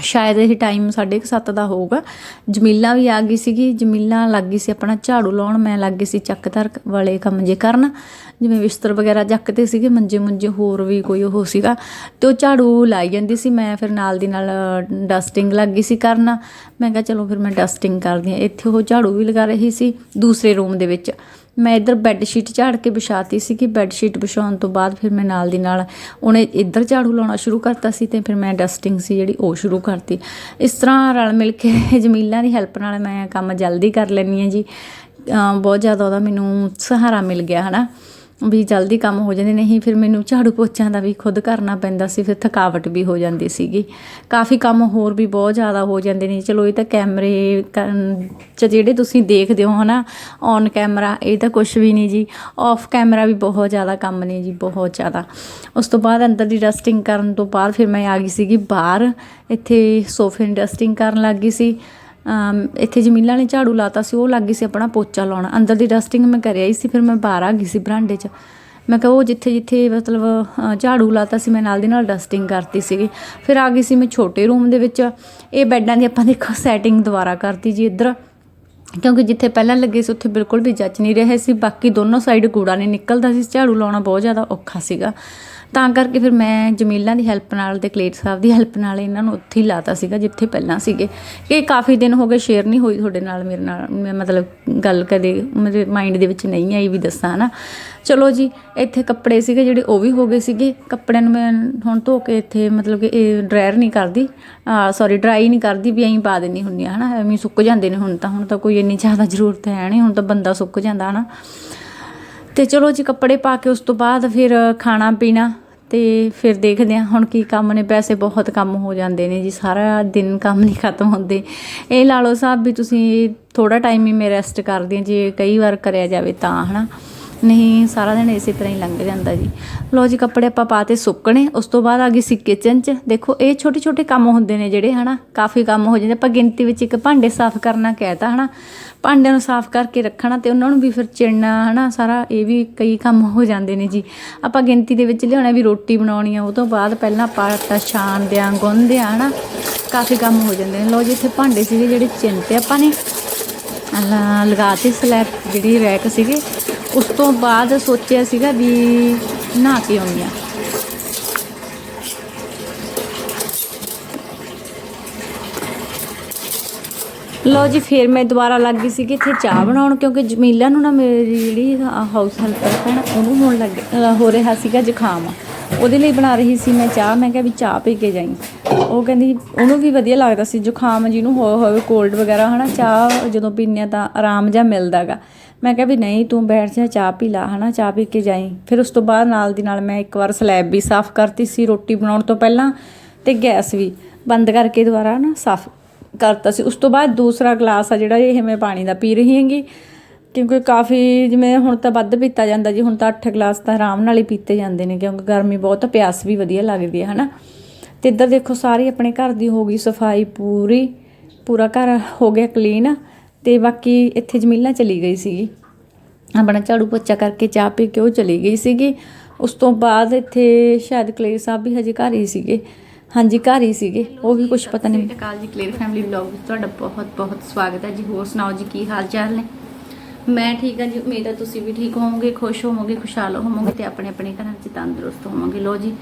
ਸ਼ਾਇਦ ਇਹ ਟਾਈਮ 7:30 ਦਾ ਹੋਊਗਾ। ਜਮੀਲਾ ਵੀ ਆ ਗਈ ਸੀਗੀ। ਜਮੀਲਾ ਲੱਗ ਗਈ ਸੀ ਆਪਣਾ ਝਾੜੂ ਲਾਉਣ। ਮੈਂ ਲੱਗ ਗਈ ਸੀ ਚੱਕਧਰ ਵਾਲੇ ਕੰਮ ਜੇ ਕਰਨ। ਜਿਵੇਂ ਬਿਸਤਰ ਵਗੈਰਾ ਚੱਕਦੇ ਸੀਗੇ, ਮੰਜੇ ਮੁੰਜੇ ਹੋਰ ਵੀ ਕੋਈ ਉਹ ਸੀਗਾ। ਤੇ ਉਹ ਝਾੜੂ ਲਾਈ ਜਾਂਦੀ ਸੀ। ਮੈਂ ਫਿਰ ਨਾਲ ਦੀ ਨਾਲ ਡਸਟਿੰਗ ਲੱਗ ਗਈ ਸੀ ਕਰਨਾ। ਮੈਂ ਕਿਹਾ ਚਲੋ ਫਿਰ ਮੈਂ ਡਸਟਿੰਗ ਕਰਦੀ ਹਾਂ। ਇੱਥੇ ਉਹ ਝਾੜੂ ਵੀ ਲਗਾ ਰਹੀ ਸੀ ਦੂਸਰੇ ਰੂਮ ਦੇ ਵਿੱਚ। ਮੈਂ ਇੱਧਰ ਬੈੱਡ ਸ਼ੀਟ ਝਾੜ ਕੇ ਵਿਛਾਤੀ ਸੀ ਕਿ ਬੈੱਡ ਸ਼ੀਟ ਵਿਛਾਉਣ ਤੋਂ ਬਾਅਦ ਫਿਰ ਮੈਂ ਨਾਲ ਦੀ ਨਾਲ ਉਹਨੇ ਇੱਧਰ ਝਾੜੂ ਲਾਉਣਾ ਸ਼ੁਰੂ ਕਰਤਾ ਸੀ ਤੇ ਫਿਰ ਮੈਂ ਡਸਟਿੰਗ ਸੀ ਜਿਹੜੀ ਉਹ ਸ਼ੁਰੂ ਕਰਤੀ। ਇਸ ਤਰ੍ਹਾਂ ਰਲ ਮਿਲ ਕੇ ਜਮੀਲਾਂ ਦੀ ਹੈਲਪ ਨਾਲ ਮੈਂ ਕੰਮ ਜਲਦੀ ਕਰ ਲੈਂਦੀ ਹਾਂ ਜੀ। ਬਹੁਤ ਜ਼ਿਆਦਾ ਉਹਦਾ ਮੈਨੂੰ ਸਹਾਰਾ ਮਿਲ ਗਿਆ, ਹਨਾ। ਵੀ ਜਲਦੀ ਕੰਮ ਹੋ ਜਾਂਦੇ, ਨਹੀਂ ਫਿਰ ਮੈਨੂੰ ਝਾੜੂ ਪੋਚਿਆਂ ਦਾ ਵੀ ਖੁਦ ਕਰਨਾ ਪੈਂਦਾ ਸੀ, ਫਿਰ ਥਕਾਵਟ ਵੀ ਹੋ ਜਾਂਦੀ ਸੀਗੀ। ਕਾਫੀ ਕੰਮ ਹੋਰ ਵੀ ਬਹੁਤ ਜ਼ਿਆਦਾ ਹੋ ਜਾਂਦੇ ਨੇ। ਚਲੋ ਇਹ ਤਾਂ ਕੈਮਰੇ ਕਰਨ 'ਚ ਜਿਹੜੇ ਤੁਸੀਂ ਦੇਖਦੇ ਹੋ ਹਨਾ ਔਨ ਕੈਮਰਾ ਇਹ ਤਾਂ ਕੁਝ ਵੀ ਨਹੀਂ ਜੀ। ਆਫ ਕੈਮਰਾ ਵੀ ਬਹੁਤ ਜ਼ਿਆਦਾ ਕੰਮ ਨੇ ਜੀ, ਬਹੁਤ ਜ਼ਿਆਦਾ। ਉਸ ਤੋਂ ਬਾਅਦ ਅੰਦਰ ਦੀ ਡਸਟਿੰਗ ਕਰਨ ਤੋਂ ਬਾਅਦ ਫਿਰ ਮੈਂ ਆ ਗਈ ਸੀਗੀ ਬਾਹਰ। ਇੱਥੇ ਸੋਫੇ ਦੀ ਡਸਟਿੰਗ ਕਰਨ ਲੱਗ ਗਈ ਸੀ। ਇੱਥੇ ਜਮੀਲਾ ਨੇ ਝਾੜੂ ਲਾਤਾ ਸੀ, ਉਹ ਲੱਗ ਗਈ ਸੀ ਆਪਣਾ ਪੋਚਾ ਲਾਉਣਾ। ਅੰਦਰ ਦੀ ਡਸਟਿੰਗ ਮੈਂ ਕਰਿਆ ਹੀ ਸੀ, ਫਿਰ ਮੈਂ ਬਾਹਰ ਆ ਗਈ ਸੀ ਬਰਾਂਡੇ 'ਚ। ਮੈਂ ਕਿਹਾ ਉਹ ਜਿੱਥੇ ਜਿੱਥੇ ਮਤਲਬ ਝਾੜੂ ਲਾਤਾ ਸੀ, ਮੈਂ ਨਾਲ ਦੀ ਨਾਲ ਡਸਟਿੰਗ ਕਰਤੀ ਸੀਗੀ। ਫਿਰ ਆ ਗਈ ਸੀ ਮੈਂ ਛੋਟੇ ਰੂਮ ਦੇ ਵਿੱਚ। ਇਹ ਬੈੱਡਾਂ ਦੀ ਆਪਾਂ ਦੇਖੋ ਸੈਟਿੰਗ ਦੁਬਾਰਾ ਕਰਤੀ ਜੀ ਇੱਧਰ। ਕਿਉਂਕਿ ਜਿੱਥੇ ਪਹਿਲਾਂ ਲੱਗੇ ਸੀ, ਉੱਥੇ ਬਿਲਕੁਲ ਵੀ ਜੱਚ ਨਹੀਂ ਰਹੇ ਸੀ। ਬਾਕੀ ਦੋਨੋਂ ਸਾਈਡ ਕੂੜਾ ਨਹੀਂ ਨਿਕਲਦਾ ਸੀ। ਝਾੜੂ ਲਾਉਣਾ ਬਹੁਤ ਜ਼ਿਆਦਾ ਔਖਾ ਸੀਗਾ। ਤਾਂ ਕਰਕੇ ਫਿਰ ਮੈਂ ਜਮੀਲਾ ਦੀ ਹੈਲਪ ਨਾਲ ਤੇ ਕਲੇਟ ਸਾਹਿਬ ਦੀ ਹੈਲਪ ਨਾਲ ਇਹਨਾਂ ਨੂੰ ਉੱਥੇ ਹੀ ਲਾਤਾ ਸੀਗਾ, ਜਿੱਥੇ ਪਹਿਲਾਂ ਸੀਗੇ। ਕਿ ਕਾਫੀ ਦਿਨ ਹੋ ਗਏ ਸ਼ੇਅਰ ਨਹੀਂ ਹੋਈ ਤੁਹਾਡੇ ਨਾਲ, ਮੇਰੇ ਨਾਲ, ਮੈਂ ਮਤਲਬ ਗੱਲ ਕਦੇ ਮੇਰੇ ਮਾਈਂਡ ਦੇ ਵਿੱਚ ਨਹੀਂ ਆਈ ਵੀ ਦੱਸਾਂ ਨਾ ਚਲੋ ਜੀ, ਇੱਥੇ ਕੱਪੜੇ ਸੀਗੇ ਜਿਹੜੇ ਉਹ ਵੀ ਹੋ ਗਏ ਸੀਗੇ। ਕੱਪੜਿਆਂ ਨੂੰ ਮੈਂ ਹੁਣ ਧੋ ਕੇ ਇੱਥੇ ਮਤਲਬ ਕਿ ਇਹ ਡਰਾਇਰ ਨਹੀਂ ਕਰਦੀ ਸੌਰੀ ਡਰਾਈ ਨਹੀਂ ਕਰਦੀ ਵੀ ਐਂ ਪਾ ਦਿੰਦੀ ਹੁੰਦੀ ਆ, ਹਨਾ। ਐਵੇਂ ਸੁੱਕ ਜਾਂਦੇ ਨੇ ਹੁਣ ਤਾਂ ਹੁਣ ਤਾਂ ਕੋਈ ਇੰਨੀ ਜ਼ਿਆਦਾ ਜ਼ਰੂਰਤ ਹੈ ਨਹੀਂ, ਹੁਣ ਤਾਂ ਬੰਦਾ ਸੁੱਕ ਜਾਂਦਾ, ਹਨਾ। ਤੇ ਚਲੋ ਜੀ ਕੱਪੜੇ ਪਾ ਕੇ ਉਸ ਤੋਂ ਬਾਅਦ ਫਿਰ ਖਾਣਾ ਪੀਣਾ ਤੇ ਫਿਰ ਦੇਖਦੇ ਹਾਂ ਹੁਣ ਕੀ ਕੰਮ ਨੇ। ਪੈਸੇ ਬਹੁਤ ਕੰਮ ਹੋ ਜਾਂਦੇ ਨੇ ਜੀ, ਸਾਰਾ ਦਿਨ ਕੰਮ ਨਹੀਂ ਖਤਮ ਹੁੰਦੇ। ਇਹ ਲਾ ਲਓ ਸਾਹਿਬ ਵੀ ਤੁਸੀਂ ਥੋੜਾ ਟਾਈਮ ਹੀ ਮੈਂ ਰੈਸਟ ਕਰਦੀ ਹਾਂ, ਜੇ ਕਈ ਵਾਰ ਕਰਿਆ ਜਾਵੇ ਤਾਂ, ਹਨਾ। ਨਹੀਂ, ਸਾਰਾ ਦਿਨ ਇਸੇ ਤਰ੍ਹਾਂ ਹੀ ਲੰਘ ਜਾਂਦਾ ਜੀ। ਲੋ ਜੀ, ਕੱਪੜੇ ਆਪਾਂ ਪਾਤੇ ਸੁੱਕਣੇ, ਉਸ ਤੋਂ ਬਾਅਦ ਆ ਗਈ ਸੀ ਕਿਚਨ 'ਚ। ਦੇਖੋ, ਇਹ ਛੋਟੇ ਛੋਟੇ ਕੰਮ ਹੁੰਦੇ ਨੇ ਜਿਹੜੇ, ਹਨਾ? ਕਾਫੀ ਕੰਮ ਹੋ ਜਾਂਦੇ। ਆਪਾਂ ਗਿਣਤੀ ਵਿੱਚ ਇੱਕ ਭਾਂਡੇ ਸਾਫ਼ ਕਰਨਾ ਕਹਿਤਾ, ਹਨਾ? ਭਾਂਡਿਆਂ ਨੂੰ ਸਾਫ਼ ਕਰਕੇ ਰੱਖਣਾ ਤੇ ਉਹਨਾਂ ਨੂੰ ਵੀ ਫਿਰ ਚਿੜਨਾ ਹਨਾ? ਸਾਰਾ ਇਹ ਵੀ ਕਈ ਕੰਮ ਹੋ ਜਾਂਦੇ ਨੇ ਜੀ। ਆਪਾਂ ਗਿਣਤੀ ਦੇ ਵਿੱਚ ਲਿਆਉਣਾ ਵੀ ਰੋਟੀ ਬਣਾਉਣੀ ਆ, ਉਹ ਤੋਂ ਬਾਅਦ ਪਹਿਲਾਂ ਆਪਾਂ ਆਟਾ ਛਾਣਦੇ ਆ, ਗੁੰਨਦੇ ਆ, ਹਨਾ? ਕਾਫੀ ਕੰਮ ਹੋ ਜਾਂਦੇ ਨੇ। ਲੋ ਜੀ, ਇੱਥੇ ਭਾਂਡੇ ਸੀਗੇ ਜਿਹੜੇ ਚਿੰਤੇ ਆਪਾਂ ਨੇ। ਲ- ਲਗਾਤੀ ਸਲੈਬ ਜਿਹੜੀ ਰੈਕ ਸੀਗੇ। ਉਸ ਤੋਂ ਬਾਅਦ ਸੋਚਿਆ ਸੀਗਾ ਵੀ ਨਹਾ ਕੇ ਆਉਂਦੀ ਆ ਲੋ ਜੀ, ਫਿਰ ਮੈਂ ਦੁਬਾਰਾ ਲੱਗ ਗਈ ਸੀ ਕਿ ਇੱਥੇ ਚਾਹ ਬਣਾਉਣ, ਕਿਉਂਕਿ ਜਮੀਲਾ ਨੂੰ ਨਾ ਮੇਰੀ ਜਿਹੜੀ ਹਾਊਸ ਹੈਲਪਰ ਹੈ ਨਾ, ਉਹਨੂੰ ਹੋਣ ਲੱਗ ਹੋ ਰਿਹਾ ਸੀਗਾ ਜ਼ੁਕਾਮ। ਉਹਦੇ ਲਈ ਬਣਾ ਰਹੀ ਸੀ ਮੈਂ ਚਾਹ, ਮੈਂ ਕਿਹਾ ਵੀ ਚਾਹ ਪੀ ਕੇ ਜਾਈ। ਉਹ ਕਹਿੰਦੀ, ਉਹਨੂੰ ਵੀ ਵਧੀਆ ਲੱਗਦਾ ਸੀ ਜ਼ੁਕਾਮ ਜਿਹਨੂੰ ਹੋਇਆ ਹੋਵੇ ਕੋਲਡ ਵਗੈਰਾ ਹਨਾ ਚਾਹ ਜਦੋਂ ਪੀਂਦੇ ਹਾਂ ਤਾਂ ਆਰਾਮ ਜਿਹਾ ਮਿਲਦਾਗਾ। ਮੈਂ ਕਿਹਾ ਵੀ ਨਹੀਂ, ਤੂੰ ਬੈਠ ਜਾ, ਚਾਹ ਪੀ ਲਾ, ਹਨਾ, ਚਾਹ ਪੀ ਕੇ ਜਾਈ। ਫਿਰ ਉਸ ਤੋਂ ਬਾਅਦ ਨਾਲ ਦੀ ਨਾਲ ਮੈਂ ਇੱਕ ਵਾਰ ਸਲੈਬ ਵੀ ਸਾਫ਼ ਕਰਤੀ ਸੀ, ਰੋਟੀ ਬਣਾਉਣ ਤੋਂ ਪਹਿਲਾਂ ਤੇ ਗੈਸ ਵੀ ਬੰਦ ਕਰਕੇ ਦੁਬਾਰਾ ਨਾ ਸਾਫ਼ ਕਰਤਾ ਸੀ। ਉਸ ਤੋਂ ਬਾਅਦ ਦੂਸਰਾ ਗਲਾਸ ਆ ਜਿਹੜਾ, ਇਹ ਮੈਂ ਪਾਣੀ ਦਾ ਪੀ ਰਹੀ ਹੈਗੀ। ਕਿਉਂਕਿ ਕਾਫੀ ਜਿਵੇਂ ਹੁਣ ਤਾਂ ਵੱਧ ਪੀਤਾ ਜਾਂਦਾ ਜੀ, ਹੁਣ ਤਾਂ 8 ਗਲਾਸ ਤਾਂ ਆਰਾਮ ਨਾਲ ਹੀ ਪੀਤੇ ਜਾਂਦੇ ਨੇ, ਕਿਉਂਕਿ ਗਰਮੀ ਬਹੁਤ ਪਿਆਸ ਵੀ ਵਧੀਆ ਲੱਗਦੀ ਹੈ ਹਨਾ। ਤੇ ਇੱਧਰ ਦੇਖੋ, ਸਾਰੀ ਆਪਣੇ ਘਰ ਦੀ ਹੋ ਗਈ ਸਫ਼ਾਈ ਪੂਰੀ, ਪੂਰਾ ਘਰ ਹੋ ਗਿਆ ਕਲੀਨ ਤੇ ਬਾਕੀ ਇੱਥੇ ਜਮੀਲਾ ਚਲੀ ਗਈ ਸੀਗੀ। ਆਪਣਾ ਝਾੜੂ ਪੋਚਾ ਕਰਕੇ ਚਾਹ ਪੀ ਕੇ ਉਹ ਚਲੀ ਗਈ ਸੀਗੀ। ਉਸ ਤੋਂ ਬਾਅਦ ਇੱਥੇ ਸ਼ਾਇਦ ਕਲੇਰ ਸਾਹਿਬ ਵੀ ਹਜੇ ਘਰ ਹੀ ਸੀਗੇ। ਹਾਂਜੀ, ਘਰ ਹੀ ਸੀਗੇ। ਉਹ ਵੀ ਕੁਝ ਪਤਾ ਨਹੀਂ। ਅਕਾਲ ਜੀ, ਕਲੇਰ ਫੈਮਿਲੀ ਵਲੌਗ ਵਿੱਚ ਤੁਹਾਡਾ ਬਹੁਤ ਬਹੁਤ ਸਵਾਗਤ ਹੈ। ਜੀ, ਹੋਰ ਸੁਣਾਓ ਜੀ, ਕੀ ਹਾਲ ਚਾਲ ਨੇ? ਮੈਂ ਠੀਕ ਹਾਂ ਜੀ। ਉਮੀਦ ਹੈ ਤੁਸੀਂ ਵੀ ਠੀਕ ਹੋਵੋਗੇ, ਖੁਸ਼ ਹੋਵੋਗੇ, ਖੁਸ਼ਹਾਲ ਹੋਵੋਗੇ ਤੇ ਆਪਣੇ ਆਪਣੇ ਘਰਾਂ 'ਚ ਤੰਦਰੁਸਤ ਹੋਵੋਗੇ। ਲੋ ਜੀ,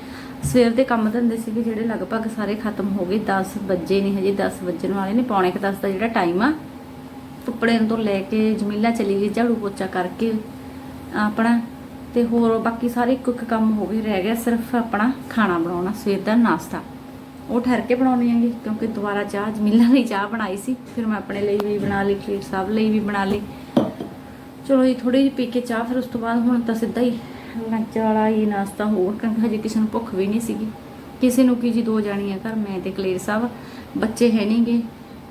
ਸਵੇਰ ਦੇ ਕੰਮ ਧੰਦੇ ਸੀਗੇ ਜਿਹੜੇ ਲਗਭਗ ਸਾਰੇ ਖਤਮ ਹੋ ਗਏ। 10 ਵਜੇ ਨਹੀਂ ਹਜੇ 10 ਵੱਜਣ ਵਾਲੇ ਨੇ, ਪੌਣੇ ਕੁ 10 ਦਾ ਜਿਹੜਾ ਟਾਈਮ ਆ। ਕੱਪੜੇ ਤੋਂ ਲੈ ਕੇ ਜਮੀਲਾ ਚਲੀ ਗਈ, ਝਾੜੂ ਪੋਚਾ ਕਰਕੇ ਆਪਣਾ, ਤੇ ਹੋਰ ਬਾਕੀ ਸਾਰੇ ਇੱਕ ਇੱਕ ਕੰਮ ਹੋ ਗਏ ਰਹਿ ਗਿਆ, ਸਿਰਫ ਆਪਣਾ ਖਾਣਾ ਬਣਾਉਣਾ, ਸਵੇਰ ਦਾ ਨਾਸ਼ਤਾ। ਉਹ ਠਹਿਰ ਕੇ ਬਣਾਉਣੀ ਹੈਗੀ, ਕਿਉਂਕਿ ਦੁਬਾਰਾ ਚਾਹ, ਜਮੀਲਾ ਲਈ ਚਾਹ ਬਣਾਈ ਸੀ, ਫਿਰ ਮੈਂ ਆਪਣੇ ਲਈ ਵੀ ਬਣਾ ਲਈ ਕਲੀਟ ਸਾਹਿਬ ਲਈ ਵੀ ਬਣਾ ਲਈ। ਚਲੋ ਜੀ ਥੋੜੀ ਜਿਹੀ ਪੀ ਕੇ ਚਾਹ, ਫਿਰ ਉਸ ਤੋਂ ਬਾਅਦ ਹੁਣ ਤਾਂ ਸਿੱਧਾ ਹੀ ਲੰਚ ਵਾਲਾ ਹੀ ਨਾਸ਼ਤਾ ਹੋਊਗਾ ਕਿਉਂਕਿ ਹਜੇ ਕਿਸੇ ਨੂੰ ਭੁੱਖ ਵੀ ਨਹੀਂ ਸੀਗੀ। ਕਿਸੇ ਨੂੰ ਕੀ ਜੀ ਦੋ ਜਾਣੀਆਂ ਘਰ, ਮੈਂ ਤੇ ਕਲੇਰ ਸਾਹਿਬ, ਬੱਚੇ ਹੈ ਨਹੀਂਗੇ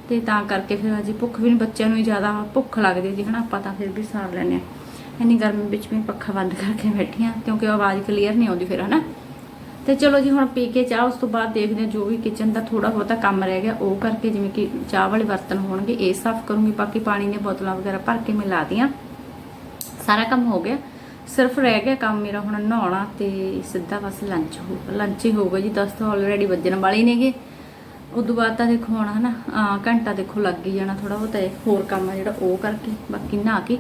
ਤੇ ਤਾਂ ਕਰਕੇ ਫਿਰ ਅਜੇ ਭੁੱਖ ਵੀ ਨਹੀਂ ਬੱਚਿਆਂ ਨੂੰ ਹੀ ਜ਼ਿਆਦਾ ਭੁੱਖ ਲੱਗਦੀ ਹੈ ਜੀ ਹਨਾ, ਆਪਾਂ ਤਾਂ ਫਿਰ ਵੀ ਸਾਰ ਲੈਂਦੇ ਆ ਇੰਨੀ ਗਰਮੀ ਵਿੱਚ ਵੀ ਪੱਖਾ ਬੰਦ ਕਰਕੇ ਬੈਠੀ ਹਾਂ, ਕਿਉਂਕਿ ਆਵਾਜ਼ ਕਲੀਅਰ ਨਹੀਂ ਆਉਂਦੀ ਫਿਰ, ਹਨਾ। ਤੇ ਚਲੋ ਜੀ, ਹੁਣ ਪੀ ਕੇ ਚਾਹ, ਉਸ ਤੋਂ ਬਾਅਦ ਦੇਖਦੇ ਹਾਂ ਜੋ ਵੀ ਕਿਚਨ ਦਾ ਥੋੜਾ ਬਹੁਤਾ ਕੰਮ ਰਹਿ ਗਿਆ, ਉਹ ਕਰਕੇ ਜਿਵੇਂ ਕਿ ਚਾਹ ਵਾਲੇ ਬਰਤਨ ਹੋਣਗੇ, ਇਹ ਸਾਫ਼ ਕਰੂੰਗੀ, ਬਾਕੀ ਪਾਣੀ ਦੀਆਂ ਬੋਤਲਾਂ ਵਗੈਰਾ ਭਰ ਕੇ ਮੈਂ ਲਾ ਦੀਆਂ। ਸਾਰਾ ਕੰਮ ਹੋ ਗਿਆ। ਸਿਰਫ ਰਹਿ ਗਿਆ ਕੰਮ ਮੇਰਾ ਹੁਣ ਨਹਾਉਣਾ ਤੇ ਸਿੱਧਾ ਬਸ ਲੰਚ ਹੋਊਗਾ ਲੰਚ ਹੀ ਹੋਊਗਾ ਜੀ 10 ਤੋਂ ਆਲਰੇਡੀ ਵੱਜਣ ਵਾਲੇ ਨੇਗੇ। ਉਦੋਂ ਬਾਅਦ ਤਾਂ ਦੇਖੋ ਹੁਣ ਹਨਾ, ਅਹ ਘੰਟਾ ਦੇਖੋ ਲੱਗ ਹੀ ਜਾਣਾ ਥੋੜਾ ਬਹੁਤਾ ਹੋਰ ਕੰਮ ਆ ਜਿਹੜਾ ਉਹ ਕਰਕੇ, ਬਾਕੀ ਨਹਾ ਕੇ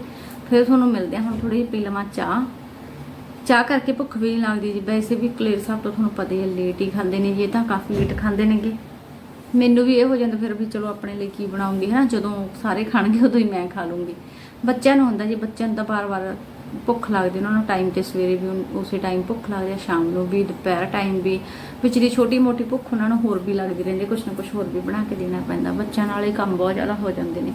ਫਿਰ ਤੁਹਾਨੂੰ ਮਿਲਦੇ ਆ ਹੁਣ ਥੋੜੀ ਜਿਹੀ ਪੀ ਲਵਾਂ ਚਾਹ। ਚਾਹ ਕਰਕੇ ਭੁੱਖ ਵੀ ਨਹੀਂ ਲੱਗਦੀ ਜੀ, ਵੈਸੇ ਵੀ ਕਲੇਰ ਸਾਹਿਬ ਤੋਂ ਤੁਹਾਨੂੰ ਪਤਾ ਹੀ ਹੈ ਲੇਟ ਹੀ ਖਾਂਦੇ ਨੇ ਜੀ, ਇਹ ਤਾਂ ਕਾਫੀ ਲੇਟ ਖਾਂਦੇ ਨੇਗੇ। ਮੈਨੂੰ ਵੀ ਇਹ ਹੋ ਜਾਂਦਾ ਫਿਰ ਵੀ ਚਲੋ ਆਪਣੇ ਲਈ ਕੀ ਬਣਾਉਂਗੀ ਹੈ ਨਾ ਜਦੋਂ ਸਾਰੇ ਖਾਣਗੇ ਉਦੋਂ ਹੀ ਮੈਂ ਖਾ ਲੂੰਗੀ। ਬੱਚਿਆਂ ਨੂੰ ਹੁੰਦਾ ਜੀ, ਬੱਚਿਆਂ ਨੂੰ ਤਾਂ ਵਾਰ-ਵਾਰ ਭੁੱਖ ਲੱਗਦੀ, ਉਹਨਾਂ ਨੂੰ ਟਾਈਮ ਤੇ ਸਵੇਰੇ ਵੀ ਉਸੇ ਟਾਈਮ ਭੁੱਖ ਲੱਗਦੀ ਹੈ ਸ਼ਾਮ ਨੂੰ ਵੀ, ਦੁਪਹਿਰ ਟਾਈਮ ਵੀ। ਵਿੱਚ ਛੋਟੀ ਮੋਟੀ ਭੁੱਖ ਉਹਨਾਂ ਨੂੰ ਹੋਰ ਵੀ ਲੱਗਦੀ ਰਹਿੰਦੀ, ਕੁਛ ਨਾ ਕੁਛ ਹੋਰ ਵੀ ਬਣਾ ਕੇ ਦੇਣਾ ਪੈਂਦਾ। ਬੱਚਿਆਂ ਨਾਲ ਇਹ ਕੰਮ ਬਹੁਤ ਜ਼ਿਆਦਾ ਹੋ ਜਾਂਦੇ ਨੇ।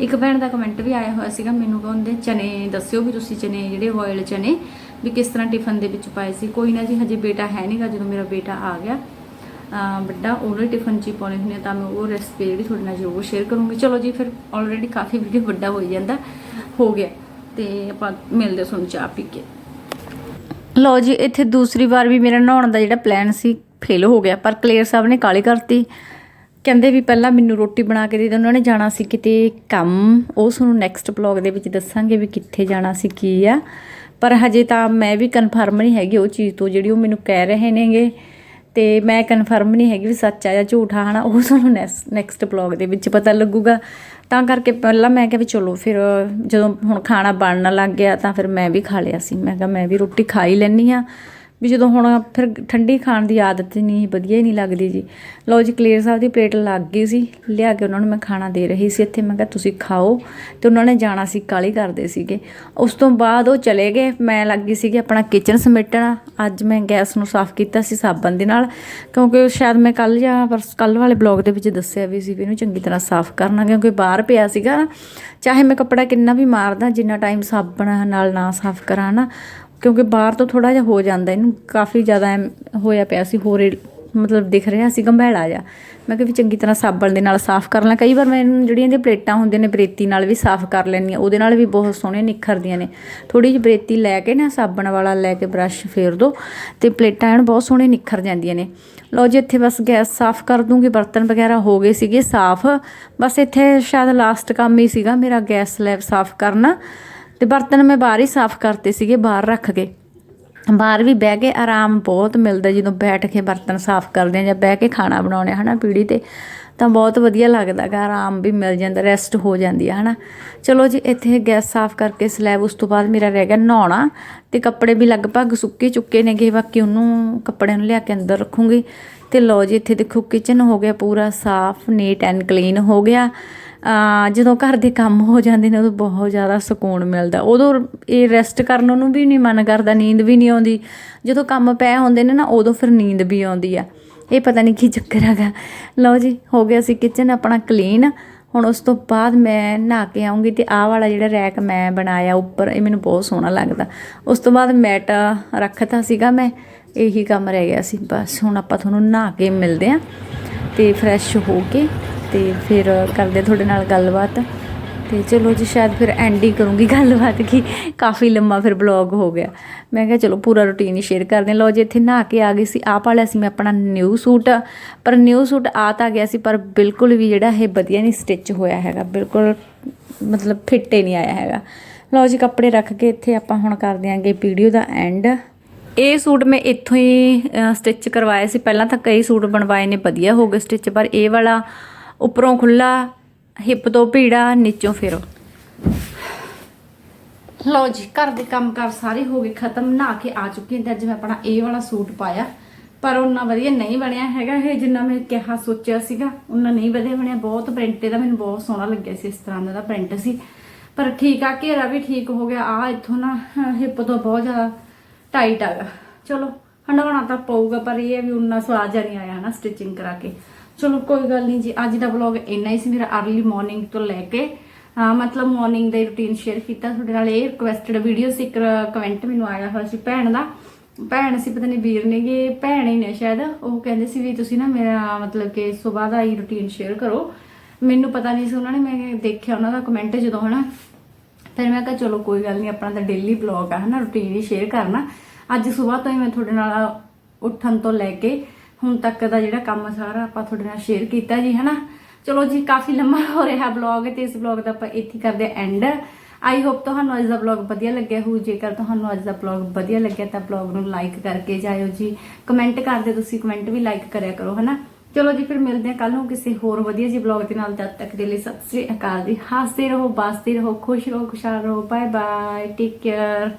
ਇੱਕ ਭੈਣ ਦਾ ਕਮੈਂਟ ਵੀ ਆਇਆ ਹੋਇਆ ਸੀਗਾ, ਮੈਨੂੰ ਕਹਿੰਦੇ ਚਨੇ ਦੱਸਿਓ ਵੀ ਤੁਸੀਂ ਚਨੇ, ਜਿਹੜੇ ਬੋਇਲ ਚਨੇ, ਵੀ ਕਿਸ ਤਰ੍ਹਾਂ ਟਿਫਨ ਦੇ ਵਿੱਚ ਪਾਏ ਸੀ। ਕੋਈ ਨਾ ਜੀ, ਹਜੇ ਬੇਟਾ ਹੈ ਨਹੀਂਗਾ ਜਦੋਂ ਮੇਰਾ ਬੇਟਾ ਆ ਗਿਆ। ਅਹ ਵੱਡਾ ਉਹਦੇ ਟਿਫਨ ਚ ਹੀ ਪਾਉਣੇ ਹੁੰਦੇ ਆ, ਤਾਂ ਮੈਂ ਉਹ ਰੈਸਪੀ ਜਿਹੜੀ ਤੁਹਾਡੇ ਨਾਲ ਜ਼ਰੂਰ ਸ਼ੇਅਰ ਕਰੂੰਗੀ। ਚਲੋ ਜੀ, ਫਿਰ ਆਲਰੇਡੀ ਕਾਫੀ ਵੀਡੀਓ ਵੱਡਾ ਹੋਈ ਜਾਂਦਾ, ਹੋ ਗਿਆ। ਤੇ ਆਪਾਂ ਮਿਲਦੇ ਤੁਹਾਨੂੰ ਚਾਹ ਪੀ ਕੇ। ਲਓ ਜੀ, ਇੱਥੇ ਦੂਸਰੀ ਵਾਰ ਵੀ ਮੇਰਾ ਨਹਾਉਣ ਦਾ ਜਿਹੜਾ ਪਲਾਨ ਸੀ ਫੇਲ ਹੋ ਗਿਆ, ਪਰ ਕਲੇਅਰ ਸਾਹਿਬ ਨੇ ਕਾਲੀ ਕਰਤੀ। ਕਹਿੰਦੇ ਵੀ ਪਹਿਲਾਂ ਮੈਨੂੰ ਰੋਟੀ ਬਣਾ ਕੇ ਦੇ ਦੇ ਉਹਨਾਂ ਨੇ ਜਾਣਾ ਸੀ ਕਿਤੇ ਕੰਮ। ਉਹ ਤੁਹਾਨੂੰ ਨੈਕਸਟ ਬਲੌਗ ਦੇ ਵਿੱਚ ਦੱਸਾਂਗੇ ਵੀ ਕਿੱਥੇ ਜਾਣਾ ਸੀ, ਕੀ ਆ। ਪਰ ਹਜੇ ਤਾਂ ਮੈਂ ਵੀ ਕਨਫਰਮ ਨਹੀਂ ਹੈਗੀ ਉਹ ਚੀਜ਼ ਤੋਂ, ਜਿਹੜੀ ਉਹ ਮੈਨੂੰ ਕਹਿ ਰਹੇ ਨੇਗੇ। ਤੇ ਮੈਂ ਕਨਫਰਮ ਨਹੀਂ ਹੈਗੀ ਵੀ ਸੱਚ ਆ ਜਾਂ ਝੂਠ ਆ, ਹਨਾ। ਉਹ ਤੁਹਾਨੂੰ ਨੈਕਸਟ ਬਲੌਗ ਦੇ ਵਿੱਚ ਪਤਾ ਲੱਗੂਗਾ। ਤਾਂ ਕਰਕੇ ਪਹਿਲਾਂ ਮੈਂ ਕਿਹਾ ਵੀ ਚਲੋ ਫਿਰ ਜਦੋਂ ਹੁਣ ਖਾਣਾ ਬਣਨ ਲੱਗ ਗਿਆ ਤਾਂ ਫਿਰ ਮੈਂ ਵੀ ਖਾ ਲਿਆ ਸੀ। ਮੈਂ ਕਿਹਾ ਮੈਂ ਵੀ ਰੋਟੀ ਖਾ ਹੀ ਲੈਣੀ ਆ ਵੀ ਜਦੋਂ ਹੁਣ ਫਿਰ ਠੰਡੀ ਖਾਣ ਦੀ ਆਦਤ ਨਹੀਂ, ਵਧੀਆ ਹੀ ਨਹੀਂ ਲੱਗਦੀ ਜੀ। ਲਓ ਜੀ ਕਲੀਅਰ ਸਾਹਿਬ ਦੀ ਪਲੇਟ ਲੱਗ ਗਈ ਸੀ, ਲਿਆ ਕੇ ਉਹਨਾਂ ਨੂੰ ਮੈਂ ਖਾਣਾ ਦੇ ਰਹੀ ਸੀ ਇੱਥੇ। ਮੈਂ ਕਿਹਾ, ਤੁਸੀਂ ਖਾਓ। ਤੇ ਉਹਨਾਂ ਨੇ ਜਾਣਾ ਸੀ ਕਾਲੀ ਕਰਦੇ ਸੀਗੇ। ਉਸ ਤੋਂ ਬਾਅਦ ਉਹ ਚਲੇ ਗਏ। ਮੈਂ ਲੱਗੀ ਸੀਗੀ ਆਪਣਾ ਕਿਚਨ ਸਮੇਟਣਾ। ਅੱਜ ਮੈਂ ਗੈਸ ਨੂੰ ਸਾਫ਼ ਕੀਤਾ ਸੀ ਸਾਬਣ ਦੇ ਨਾਲ, ਕਿਉਂਕਿ ਸ਼ਾਇਦ ਮੈਂ ਕੱਲ ਜਾਂ ਪਰ ਕੱਲ ਵਾਲੇ ਬਲੌਗ ਦੇ ਵਿੱਚ ਦੱਸਿਆ ਵੀ ਸੀ ਵੀ ਇਹਨੂੰ ਚੰਗੀ ਤਰ੍ਹਾਂ ਸਾਫ਼ ਕਰਨਾ, ਕਿਉਂਕਿ ਬਾਹਰ ਪਿਆ ਸੀਗਾ ਨਾ। ਚਾਹੇ ਮੈਂ ਕੱਪੜਾ ਕਿੰਨਾ ਵੀ ਮਾਰਦਾ, ਜਿੰਨਾ ਟਾਈਮ ਸਾਬਣ ਨਾਲ ਨਾ ਸਾਫ਼ ਕਰਾਂ ਨਾ ਕਿਉਂਕਿ ਬਾਹਰ ਤੋਂ ਥੋੜਾ ਜਿਹਾ ਹੋ ਜਾਂਦਾ, ਇਹਨੂੰ ਕਾਫੀ ਜ਼ਿਆਦਾ ਐਂ ਹੋਇਆ ਪਿਆ ਸੀ, ਹੋਰ ਮਤਲਬ ਦਿਖ ਰਿਹਾ ਸੀ ਗੰਭੈਲਾ ਜਿਹਾ ਮੈਂ ਕਿਹਾ ਵੀ ਚੰਗੀ ਤਰ੍ਹਾਂ ਸਾਬਣ ਦੇ ਨਾਲ ਸਾਫ਼ ਕਰ ਲਾਂ। ਕਈ ਵਾਰ ਮੈਂ ਜਿਹੜੀਆਂ ਇਹਦੀਆਂ ਪਲੇਟਾਂ ਹੁੰਦੀਆਂ ਨੇ ਬਰੇਤੀ ਨਾਲ ਵੀ ਸਾਫ਼ ਕਰ ਲੈਂਦੀ ਹਾਂ, ਉਹਦੇ ਨਾਲ ਵੀ ਬਹੁਤ ਸੋਹਣੇ ਨਿਖਰਦੀਆਂ ਨੇ। ਥੋੜੀ ਜਿਹੀ ਬਰੇਤੀ ਲੈ ਕੇ ਨਾ ਸਾਬਣ ਵਾਲਾ ਲੈ ਕੇ ਬ੍ਰਸ਼ ਫੇਰ ਦੋ ਤੇ ਪਲੇਟਾਂ ਐਨ ਬਹੁਤ ਸੋਹਣੇ ਨਿਖਰ ਜਾਂਦੀਆਂ ਨੇ। ਲਓ ਜੀ, ਇੱਥੇ ਬਸ ਗੈਸ ਸਾਫ਼ ਕਰ ਦੂੰਗੀ, ਬਰਤਨ ਵਗੈਰਾ ਹੋ ਗਏ ਸੀਗੇ ਸਾਫ਼। ਬਸ ਇੱਥੇ ਸ਼ਾਇਦ ਲਾਸਟ ਕੰਮ ਹੀ ਸੀਗਾ, ਮੇਰਾ ਗੈਸ ਸਲੈਬ ਸਾਫ਼ ਕਰਨਾ। ਤੇ ਬਰਤਨ ਮੈਂ ਬਾਹਰ ਹੀ ਸਾਫ਼ ਕਰਤੇ ਸੀਗੇ, ਬਾਹਰ ਰੱਖ ਕੇ। ਬਾਹਰ ਵੀ ਬਹਿ ਕੇ ਆਰਾਮ ਬਹੁਤ ਮਿਲਦਾ ਜਦੋਂ ਬੈਠ ਕੇ ਬਰਤਨ ਸਾਫ਼ ਕਰਦੇ ਆ ਜਾਂ ਬਹਿ ਕੇ ਖਾਣਾ ਬਣਾਉਣੇ ਹਨਾ, ਪੀੜੀ ਤੇ, ਤਾਂ ਬਹੁਤ ਵਧੀਆ ਲੱਗਦਾ ਗਾ, ਆਰਾਮ ਵੀ ਮਿਲ ਜਾਂਦਾ ਰੈਸਟ ਹੋ ਜਾਂਦੀ ਆ, ਹਨਾ। ਚਲੋ ਜੀ, ਇੱਥੇ ਗੈਸ ਸਾਫ਼ ਕਰਕੇ ਸਲੈਬ ਉਸ ਤੋਂ ਬਾਅਦ ਮੇਰਾ ਰਹਿ ਗਿਆ ਨਹਾਉਣਾ ਤੇ ਕੱਪੜੇ ਵੀ ਲਗਭਗ ਸੁੱਕੇ ਚੁੱਕੇ ਨੇਗੇ, ਬਾਕੀ ਉਹਨੂੰ ਕੱਪੜਿਆਂ ਨੂੰ ਲਿਆ ਕੇ ਅੰਦਰ ਰੱਖੂੰਗੀ। ਤੇ ਲਓ ਜੀ, ਇੱਥੇ ਦੇਖੋ ਕਿਚਨ ਹੋ ਗਿਆ ਪੂਰਾ ਸਾਫ਼ ਨੀਟ ਐਂਡ ਕਲੀਨ ਹੋ ਗਿਆ। ਜਦੋਂ ਘਰ ਦੇ ਕੰਮ ਹੋ ਜਾਂਦੇ ਨੇ ਉਦੋਂ ਬਹੁਤ ਜ਼ਿਆਦਾ ਸਕੂਨ ਮਿਲਦਾ। ਉਦੋਂ ਇਹ ਰੈਸਟ ਕਰਨ ਨੂੰ ਵੀ ਨਹੀਂ ਮਨ ਕਰਦਾ, ਨੀਂਦ ਵੀ ਨਹੀਂ ਆਉਂਦੀ। ਜਦੋਂ ਕੰਮ ਪੈ ਹੁੰਦੇ ਨੇ ਨਾ, ਉਦੋਂ ਫਿਰ ਨੀਂਦ ਵੀ ਆਉਂਦੀ ਆ। ਇਹ ਪਤਾ ਨਹੀਂ ਕੀ ਚੱਕਰ ਹੈਗਾ। ਲਓ ਜੀ, ਹੋ ਗਿਆ ਸੀ ਕਿਚਨ ਆਪਣਾ ਕਲੀਨ ਹੁਣ ਉਸ ਤੋਂ ਬਾਅਦ ਮੈਂ ਨਹਾ ਕੇ ਆਉਂਗੀ ਤੇ ਆਹ ਵਾਲਾ ਜਿਹੜਾ ਰੈਕ ਮੈਂ ਬਣਾਇਆ ਉੱਪਰ, ਇਹ ਮੈਨੂੰ ਬਹੁਤ ਸੋਹਣਾ ਲੱਗਦਾ। ਉਸ ਤੋਂ ਬਾਅਦ ਮੈਟ ਰੱਖਤਾ ਸੀਗਾ ਮੈਂ, ਇਹੀ ਕੰਮ ਰਹਿ ਗਿਆ ਸੀ। ਬਸ ਹੁਣ ਆਪਾਂ ਤੁਹਾਨੂੰ ਨਹਾ ਕੇ ਮਿਲਦੇ ਆਂ। ਤੇ ਫਰੈਸ਼ ਹੋ ਕੇ ਤੇ ਫਿਰ ਕਰਦੇ ਤੁਹਾਡੇ ਨਾਲ ਗੱਲਬਾਤ। ਤੇ ਚਲੋ ਜੀ, ਸ਼ਾਇਦ ਫਿਰ ਐਂਡ ਹੀ ਕਰੂੰਗੀ ਗੱਲਬਾਤ ਕੀ ਕਾਫੀ ਲੰਮਾ ਫਿਰ ਬਲੌਗ ਹੋ ਗਿਆ। ਮੈਂ ਕਿਹਾ ਚਲੋ ਪੂਰਾ ਰੁਟੀਨ ਹੀ ਸ਼ੇਅਰ ਕਰਦੇ ਹਾਂ। ਲਓ ਜੀ, ਇੱਥੇ ਨਹਾ ਕੇ ਆ ਗਈ ਸੀ। ਆਹ ਪਾ ਲਿਆ ਸੀ, ਮੈਂ ਆਪਣਾ ਨਿਊ ਸੂਟ ਪਰ ਨਿਊ ਸੂਟ ਆ ਤਾਂ ਗਿਆ ਸੀ, ਪਰ ਬਿਲਕੁਲ ਵੀ ਜਿਹੜਾ ਇਹ ਵਧੀਆ ਨਹੀਂ ਸਟਿਚ ਹੋਇਆ ਹੈਗਾ। ਬਿਲਕੁਲ ਮਤਲਬ ਫਿੱਟ ਹੀ ਨਹੀਂ ਆਇਆ ਹੈਗਾ। ਲਓ ਜੀ, ਕੱਪੜੇ ਰੱਖ ਕੇ ਇੱਥੇ ਆਪਾਂ ਹੁਣ ਕਰ ਦਿਆਂਗੇ ਵੀਡੀਓ ਦਾ ਐਂਡ ਇਹ ਸੂਟ ਮੈਂ ਇੱਥੋਂ ਹੀ ਸਟਿਚ ਕਰਵਾਇਆ ਸੀ। ਪਹਿਲਾਂ ਤਾਂ ਕਈ ਸੂਟ ਬਣਵਾਏ ਨੇ, ਵਧੀਆ ਹੋ ਗਏ ਸਟਿਚ ਪਰ ਇਹ ਵਾਲਾ ਉੱਪਰੋਂ ਖੁੱਲਾ ਹਿੱਪ ਤੋਂ ਭੀੜਾ, ਨੀਚੋਂ ਫੇਰੋ। ਲਓ ਜੀ, ਘਰ ਦੇ ਕੰਮ ਕਰ ਸਾਰੇ ਹੋ ਗਏ ਖਤਮ, ਨਹਾ ਕੇ ਆ ਚੁੱਕੀ ਹਾਂ ਅੱਜ ਮੈਂ ਆਪਣਾ ਇਹ ਵਾਲਾ ਸੂਟ ਪਾਇਆ। ਪਰ ਉਹਨਾਂ ਵਧੀਆ ਨਹੀਂ ਬਣਿਆ ਹੈਗਾ ਇਹ, ਜਿੰਨਾ ਮੈਂ ਕਿਹਾ, ਸੋਚਿਆ ਸੀਗਾ। ਉਹਨਾਂ ਨਹੀਂ ਵਧੀਆ ਬਣਿਆ, ਬਹੁਤ ਪ੍ਰਿੰਟ ਇਹਦਾ ਮੈਨੂੰ ਬਹੁਤ ਸੋਹਣਾ ਲੱਗਿਆ ਸੀ, ਇਸ ਤਰ੍ਹਾਂ ਦਾ ਪ੍ਰਿੰਟ ਸੀ। ਪਰ ਠੀਕ ਆ, ਘੇਰਾ ਵੀ ਠੀਕ ਹੋ ਗਿਆ। ਆ ਇੱਥੋਂ ਨਾ, ਹਿੱਪ ਤੋਂ ਬਹੁਤ ਜ਼ਿਆਦਾ ਟਾਈਟ ਆਗਾ ਚਲੋ, ਹੰਡਾਉਣਾ ਤਾਂ ਪਊਗਾ, ਪਰ ਇਹ ਹੈ ਵੀ ਉਨਾ ਸਵਾਦ ਜਿਹਾ ਨਹੀਂ ਆਇਆ ਨਾ ਸਟਿਚਿੰਗ ਕਰਾ ਕੇ। ਚਲੋ, ਕੋਈ ਗੱਲ ਨਹੀਂ ਜੀ, ਅੱਜ ਦਾ ਵਲੌਗ ਇੰਨਾ ਹੀ ਸੀ ਮੇਰਾ अर्ਲੀ ਮਾਰਨਿੰਗ ਤੋਂ ਲੈ ਕੇ। ਮਤਲਬ ਮਾਰਨਿੰਗ ਦਾ ਰੁਟੀਨ ਸ਼ੇਅਰ ਕੀਤਾ ਤੁਹਾਡੇ ਨਾਲ। ਇਹ ਰਿਕੁਐਸਟਡ ਵੀਡੀਓ ਸੀ, ਇੱਕ ਕਮੈਂਟ ਮੈਨੂੰ ਆਇਆ ਹੋਇਆ ਸੀ ਭੈਣ ਦਾ। ਭੈਣ ਸੀ, ਪਤਾ ਨਹੀਂ ਵੀਰ ਨੇਗੇ ਭੈਣ ਹੀ ਨੇ ਸ਼ਾਇਦ। ਉਹ ਕਹਿੰਦੇ ਸੀ ਵੀ ਤੁਸੀਂ ਨਾ ਮੇਰਾ ਮਤਲਬ ਕਿ ਸਵੇਰ ਦਾ ਹੀ ਰੁਟੀਨ ਸ਼ੇਅਰ ਕਰੋ। ਮੈਨੂੰ ਪਤਾ ਨਹੀਂ ਸੀ, ਉਹਨਾਂ ਨੇ ਮੈਂ ਦੇਖਿਆ ਉਹਨਾਂ ਦਾ ਕਮੈਂਟ ਜਦੋਂ ਹਨਾ। ਫਿਰ ਮੈਂ ਕਿਹਾ ਚਲੋ ਕੋਈ ਗੱਲ ਨਹੀਂ ਆਪਣਾ ਤਾਂ ਡੇਲੀ ਬਲੌਗ ਆ, ਹਨਾ ਰੁਟੀਨ ਹੀ ਸ਼ੇਅਰ ਕਰਨਾ। ਅੱਜ ਸਵੇਰ ਤੋਂ ਹੀ ਮੈਂ ਤੁਹਾਡੇ ਨਾਲ ਉੱਠਣ ਤੋਂ ਲੈ ਕੇ ਹੁਣ ਤੱਕ ਦਾ ਜਿਹੜਾ ਕੰਮ ਸਾਰਾ ਆਪਾਂ ਤੁਹਾਡੇ ਨਾਲ ਸ਼ੇਅਰ ਕੀਤਾ ਜੀ, ਹਨਾ। ਚਲੋ ਜੀ, ਕਾਫੀ ਲੰਮਾ ਹੋ ਰਿਹਾ ਬਲੌਗ ਤੇ ਇਸ ਬਲੌਗ ਦਾ ਆਪਾਂ ਇੱਥੇ ਹੀ ਕਰਦੇ ਐਂਡ ਆਈ ਹੋਪ ਤੁਹਾਨੂੰ ਅੱਜ ਦਾ ਬਲੌਗ ਵਧੀਆ ਲੱਗਿਆ ਹੋਊ। ਜੇਕਰ ਤੁਹਾਨੂੰ ਅੱਜ ਦਾ ਬਲੌਗ ਵਧੀਆ ਲੱਗਿਆ ਤਾਂ ਬਲੌਗ ਨੂੰ ਲਾਈਕ ਕਰਕੇ ਜਾਇਓ ਜੀ। ਕਮੈਂਟ ਕਰਦੇ ਤੁਸੀਂ ਕਮੈਂਟ ਵੀ ਲਾਈਕ ਕਰਿਆ ਕਰੋ, ਹਨਾ। ਚਲੋ ਜੀ, ਫਿਰ ਮਿਲਦੇ ਹਾਂ ਕੱਲ ਨੂੰ ਕਿਸੇ ਹੋਰ ਵਧੀਆ ਜੀ ਬਲੌਗ ਦੇ ਨਾਲ। ਜਦ ਤੱਕ ਦੇ ਲਈ ਸਤਿ ਸ੍ਰੀ ਅਕਾਲ ਜੀ। ਹੱਸਦੇ ਰਹੋ, ਬਾਸਦੇ ਰਹੋ, ਖੁਸ਼ ਰਹੋ, ਖੁਸ਼ਹਾਲ ਰਹੋ। Bye bye take care